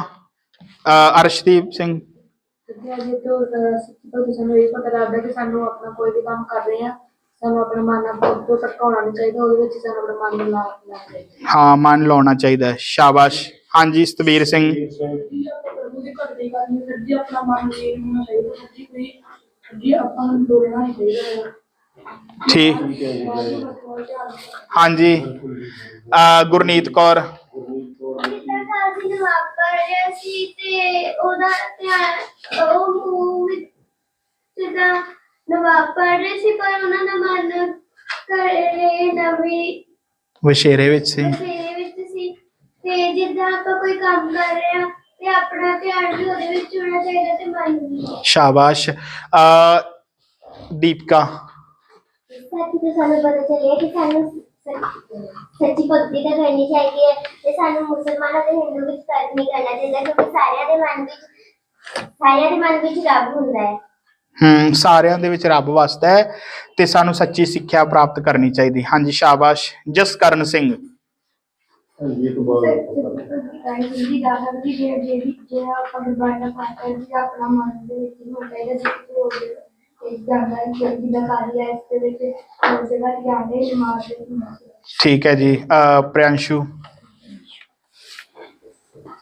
ਅਰਸ਼ਦੀਪ ਸਿੰਘ। ਕਿਉਂਕਿ ਅਜੇ ਤੋਂ ਅਹ, ਸੱਚੀ ਸਾਨੂੰ ਇਹ ਪਤਾ ਲੱਗਦਾ ਕਿ ਸਾਨੂੰ ਆਪਣਾ ਕੋਈ ਵੀ ਕੰਮ ਕਰ ਰਹੇ ਹਾਂ। ਸਾਨੂੰ ਆਪਣਾ ਮਨ ਆਪਣਾ ਤੋਂ ਟਟਕਾਉਣਾ ਨਹੀਂ ਚਾਹੀਦਾ ਉਹਦੇ ਵਿੱਚ ਸਾਨੂੰ ਆਪਣਾ ਮਨ ਨੂੰ ਲਾ ਲਾ ਚਾਹੀਦਾ। ਹਾਂ ਮਨ ਲਾਉਣਾ ਚਾਹੀਦਾ ਹੈ। ਸ਼ਾਬਾਸ਼। ਹਾਂਜੀ ਸਤਵੀਰ ਸਿੰਘ। ਜੀ ਆਪਾਂ ਪ੍ਰਭੂ ਦੀ ਭਗਤੀ ਕਰਨੀ ਫਿਰ ਜੀ ਆਪਣਾ ਮਨ ਲੀਨ ਹੋਣਾ ਚਾਹੀਦਾ ਫਿਰ ਜੀ ਕੋਈ ਜੀ ਆਪਾਂ ਨੂੰ ਬੋਲਣਾ ਨਹੀਂ ਚਾਹੀਦਾ। ਠੀਕ। ਧਿਆਨ ਹਾਂਜੀ। ਅਹ ਗੁਰਨੀਤ ਕੌਰ। ਜਿੱਦਾਂ ਕਾਜ਼ੀ ਨਵਾਬ ਪੜ੍ਹ ਰਿਹਾ ਸੀ ਤੇ ਉਹਦਾ ਧਿਆਨ ਉਹ ਮੂੰਹ ਵਿੱਚ ਜਿੱਦਾਂ ਨਵਾਬ ਪੜ੍ਹ ਰਹੇ ਸੀ ਪਰ ਉਹਨਾਂ ਦਾ ਮਨ ਕਰੇ ਨਵੀਂ। ਵਸ਼ੇਰੇ ਵਿੱਚ ਸੀ। ਫੇਰੇ ਵਿੱਚ ਸੀ। ਤੇ ਜਿੱਦਾਂ ਆਪਾਂ ਕੋਈ ਕੰਮ ਕਰ ਰਹੇ ਹਾਂ ਤੇ ਆਪਣਾ ਧਿਆਨ ਵੀ ਉਹਦੇ ਵਿੱਚ ਹੋਣਾ ਚਾਹੀਦਾ ਤੇ ਮਨ ਵੀ। ਸ਼ਾਬਾਸ਼। ਅਹ ਦੀਪਕਾ। ਸਾਥੀ ਤੋਂ ਸਾਨੂੰ ਪਤਾ ਚੱਲਿਆ ਕਿ ਸਾਨੂੰ ਸੱਚ- ਸੱਚੀ ਭਗਤੀ ਤਾਂ ਕਰਨੀ ਚਾਹੀਦੀ ਹੈ ਤੇ ਸਾਨੂੰ ਮੁਸਲਮਾਨਾਂ ਤੇ ਹਿੰਦੂ ਵਿੱਚ ਫ਼ਰਕ ਨਹੀਂ ਕਰਨਾ ਚਾਹੀਦਾ ਕਿਉਂਕਿ ਸਾਰਿਆਂ ਦੇ ਮਨ ਵਿੱਚ ਸਾਰਿਆਂ ਦੇ ਮਨ ਵਿੱਚ ਰੱਬ ਹੁੰਦਾ ਹੈ। ਹੂੰ ਸਾਰਿਆਂ ਦੇ ਵਿੱਚ ਰੱਬ ਵਸਦਾ ਹੈ ਤੇ ਸਾਨੂੰ ਸੱਚੀ ਸਿੱਖਿਆ ਪ੍ਰਾਪਤ ਕਰਨੀ ਚਾਹੀਦੀ। ਹਾਂਜੀ ਸ਼ਾਬਾਸ਼। ਜਸਕਰਨ ਸਿੰਘ। ਠੀਕ ਹੈ ਜੀ ਅਹ ਪ੍ਰਿਆੰਸ਼ੂ।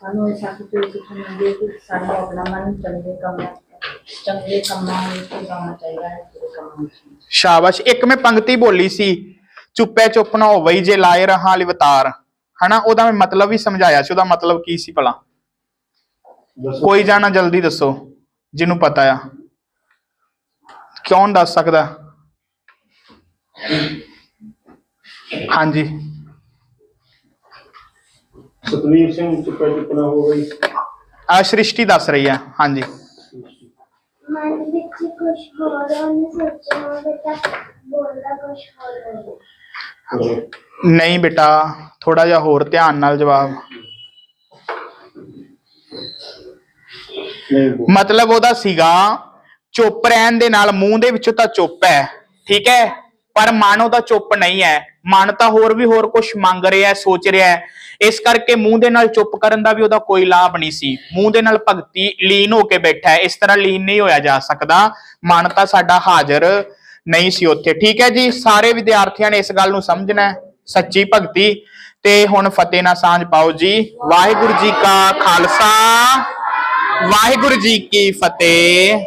ਸਾਨੂੰ ਇਹ ਸਭ ਤੋਂ ਸਿੱਖਣ ਹੈ ਕਿ ਸਾਨੂੰ ਆਪਣਾ ਮਨ ਚੰਗੇ ਕੰਮਾਂ ਚੰਗੇ ਕੰਮਾਂ ਵਿੱਚ ਲਾਉਣਾ ਚਾਹੀਦਾ ਹੈ ਬੁਰੇ ਕੰਮਾਂ ਵਿੱਚ ਨਹੀਂ। ਸ਼ਾਬਾਸ਼। ਇੱਕ ਮੈਂ ਪੰਕਤੀ ਬੋਲੀ ਸੀ ਚੁੱਪੇ ਚੁੱਪ ਨਾ ਹੋਵਈ ਜੇ ਲਾਏ ਰਹਾ ਲਿਵਤਾਰ। ਹਨਾ ਉਹਦਾ ਮੈਂ ਮਤਲਬ ਵੀ ਸਮਝਾਇਆ ਸੀ ਉਹਦਾ ਮਤਲਬ ਕੀ ਸੀ ਭਲਾ? ਕੋਈ ਜਾਣਾ ਜਲਦੀ ਦੱਸੋ ਜਿਹਨੂੰ ਪਤਾ ਆ। ਕੌਣ ਦੱਸ ਸਕਦਾ? ਹਾਂਜੀ। ਸਤਵੀਰ ਸਿੰਘ ਚੁੱਪਾ ਚੁੱਪਣਾ ਹੋ ਗਈ ਆ ਸ੍ਰਿਸ਼ਟੀ ਦੱਸ ਰਹੀ ਆ ਹਾਂਜੀ। ਮਨ ਵਿੱਚ ਕੁਝ ਹੋਰ ਉਹਨੇ ਸੋਚਣਾ ਬੇਟਾ ਬੋਲਦਾ ਕੁਝ ਹੋਰ ਹੈ ਨਹੀਂ ਬੇਟਾ ਥੋੜਾ ਜਿਹਾ ਹੋਰ ਧਿਆਨ ਨਾਲ ਜਵਾਬ। ਮਤਲਬ ਉਹਦਾ ਸੀਗਾ ਚੁੱਪ ਰਹਿਣ ਦੇ ਨਾਲ ਮੂੰਹ ਦੇ ਵਿੱਚੋਂ ਤਾਂ ਚੁੱਪ ਹੈ ਠੀਕ ਹੈ? ਪਰ ਮਨ ਉਹਦਾ ਚੁੱਪ ਨਹੀਂ ਹੈ। ਮਨ ਤਾਂ ਹੋਰ ਵੀ ਹੋਰ ਕੁਝ ਮੰਗ ਰਿਹਾ ਸੋਚ ਰਿਹਾ ਇਸ ਕਰਕੇ ਮੂੰਹ ਦੇ ਨਾਲ ਚੁੱਪ ਕਰਨ ਦਾ ਵੀ ਉਹਦਾ ਕੋਈ ਲਾਭ ਨਹੀਂ ਸੀ। ਮੂੰਹ ਦੇ ਨਾਲ ਭਗਤੀ ਲੀਨ ਹੋ ਕੇ ਬੈਠਾ ਹੈ। ਇਸ ਤਰ੍ਹਾਂ ਲੀਨ ਨਹੀਂ ਹੋਇਆ ਜਾ ਸਕਦਾ। ਮਨ ਤਾਂ ਸਾਡਾ ਹਾਜ਼ਰ ਨਹੀਂ ਸੀ ਉੱਥੇ। ਠੀਕ ਹੈ ਜੀ, ਸਾਰੇ ਵਿਦਿਆਰਥੀਆਂ ਨੇ ਇਸ ਗੱਲ ਨੂੰ ਸਮਝਣਾ ਹੈ। ਸੱਚੀ ਭਗਤੀ। ਤੇ ਹੁਣ ਫਤਿਹ ਨਾਲ ਸਾਂਝ ਪਾਓ ਜੀ। ਵਾਹਿਗੁਰੂ ਜੀ ਕਾ ਖਾਲਸਾ। ਵਾਹਿਗੁਰੂ ਜੀ ਕੀ ਫਤਿਹ।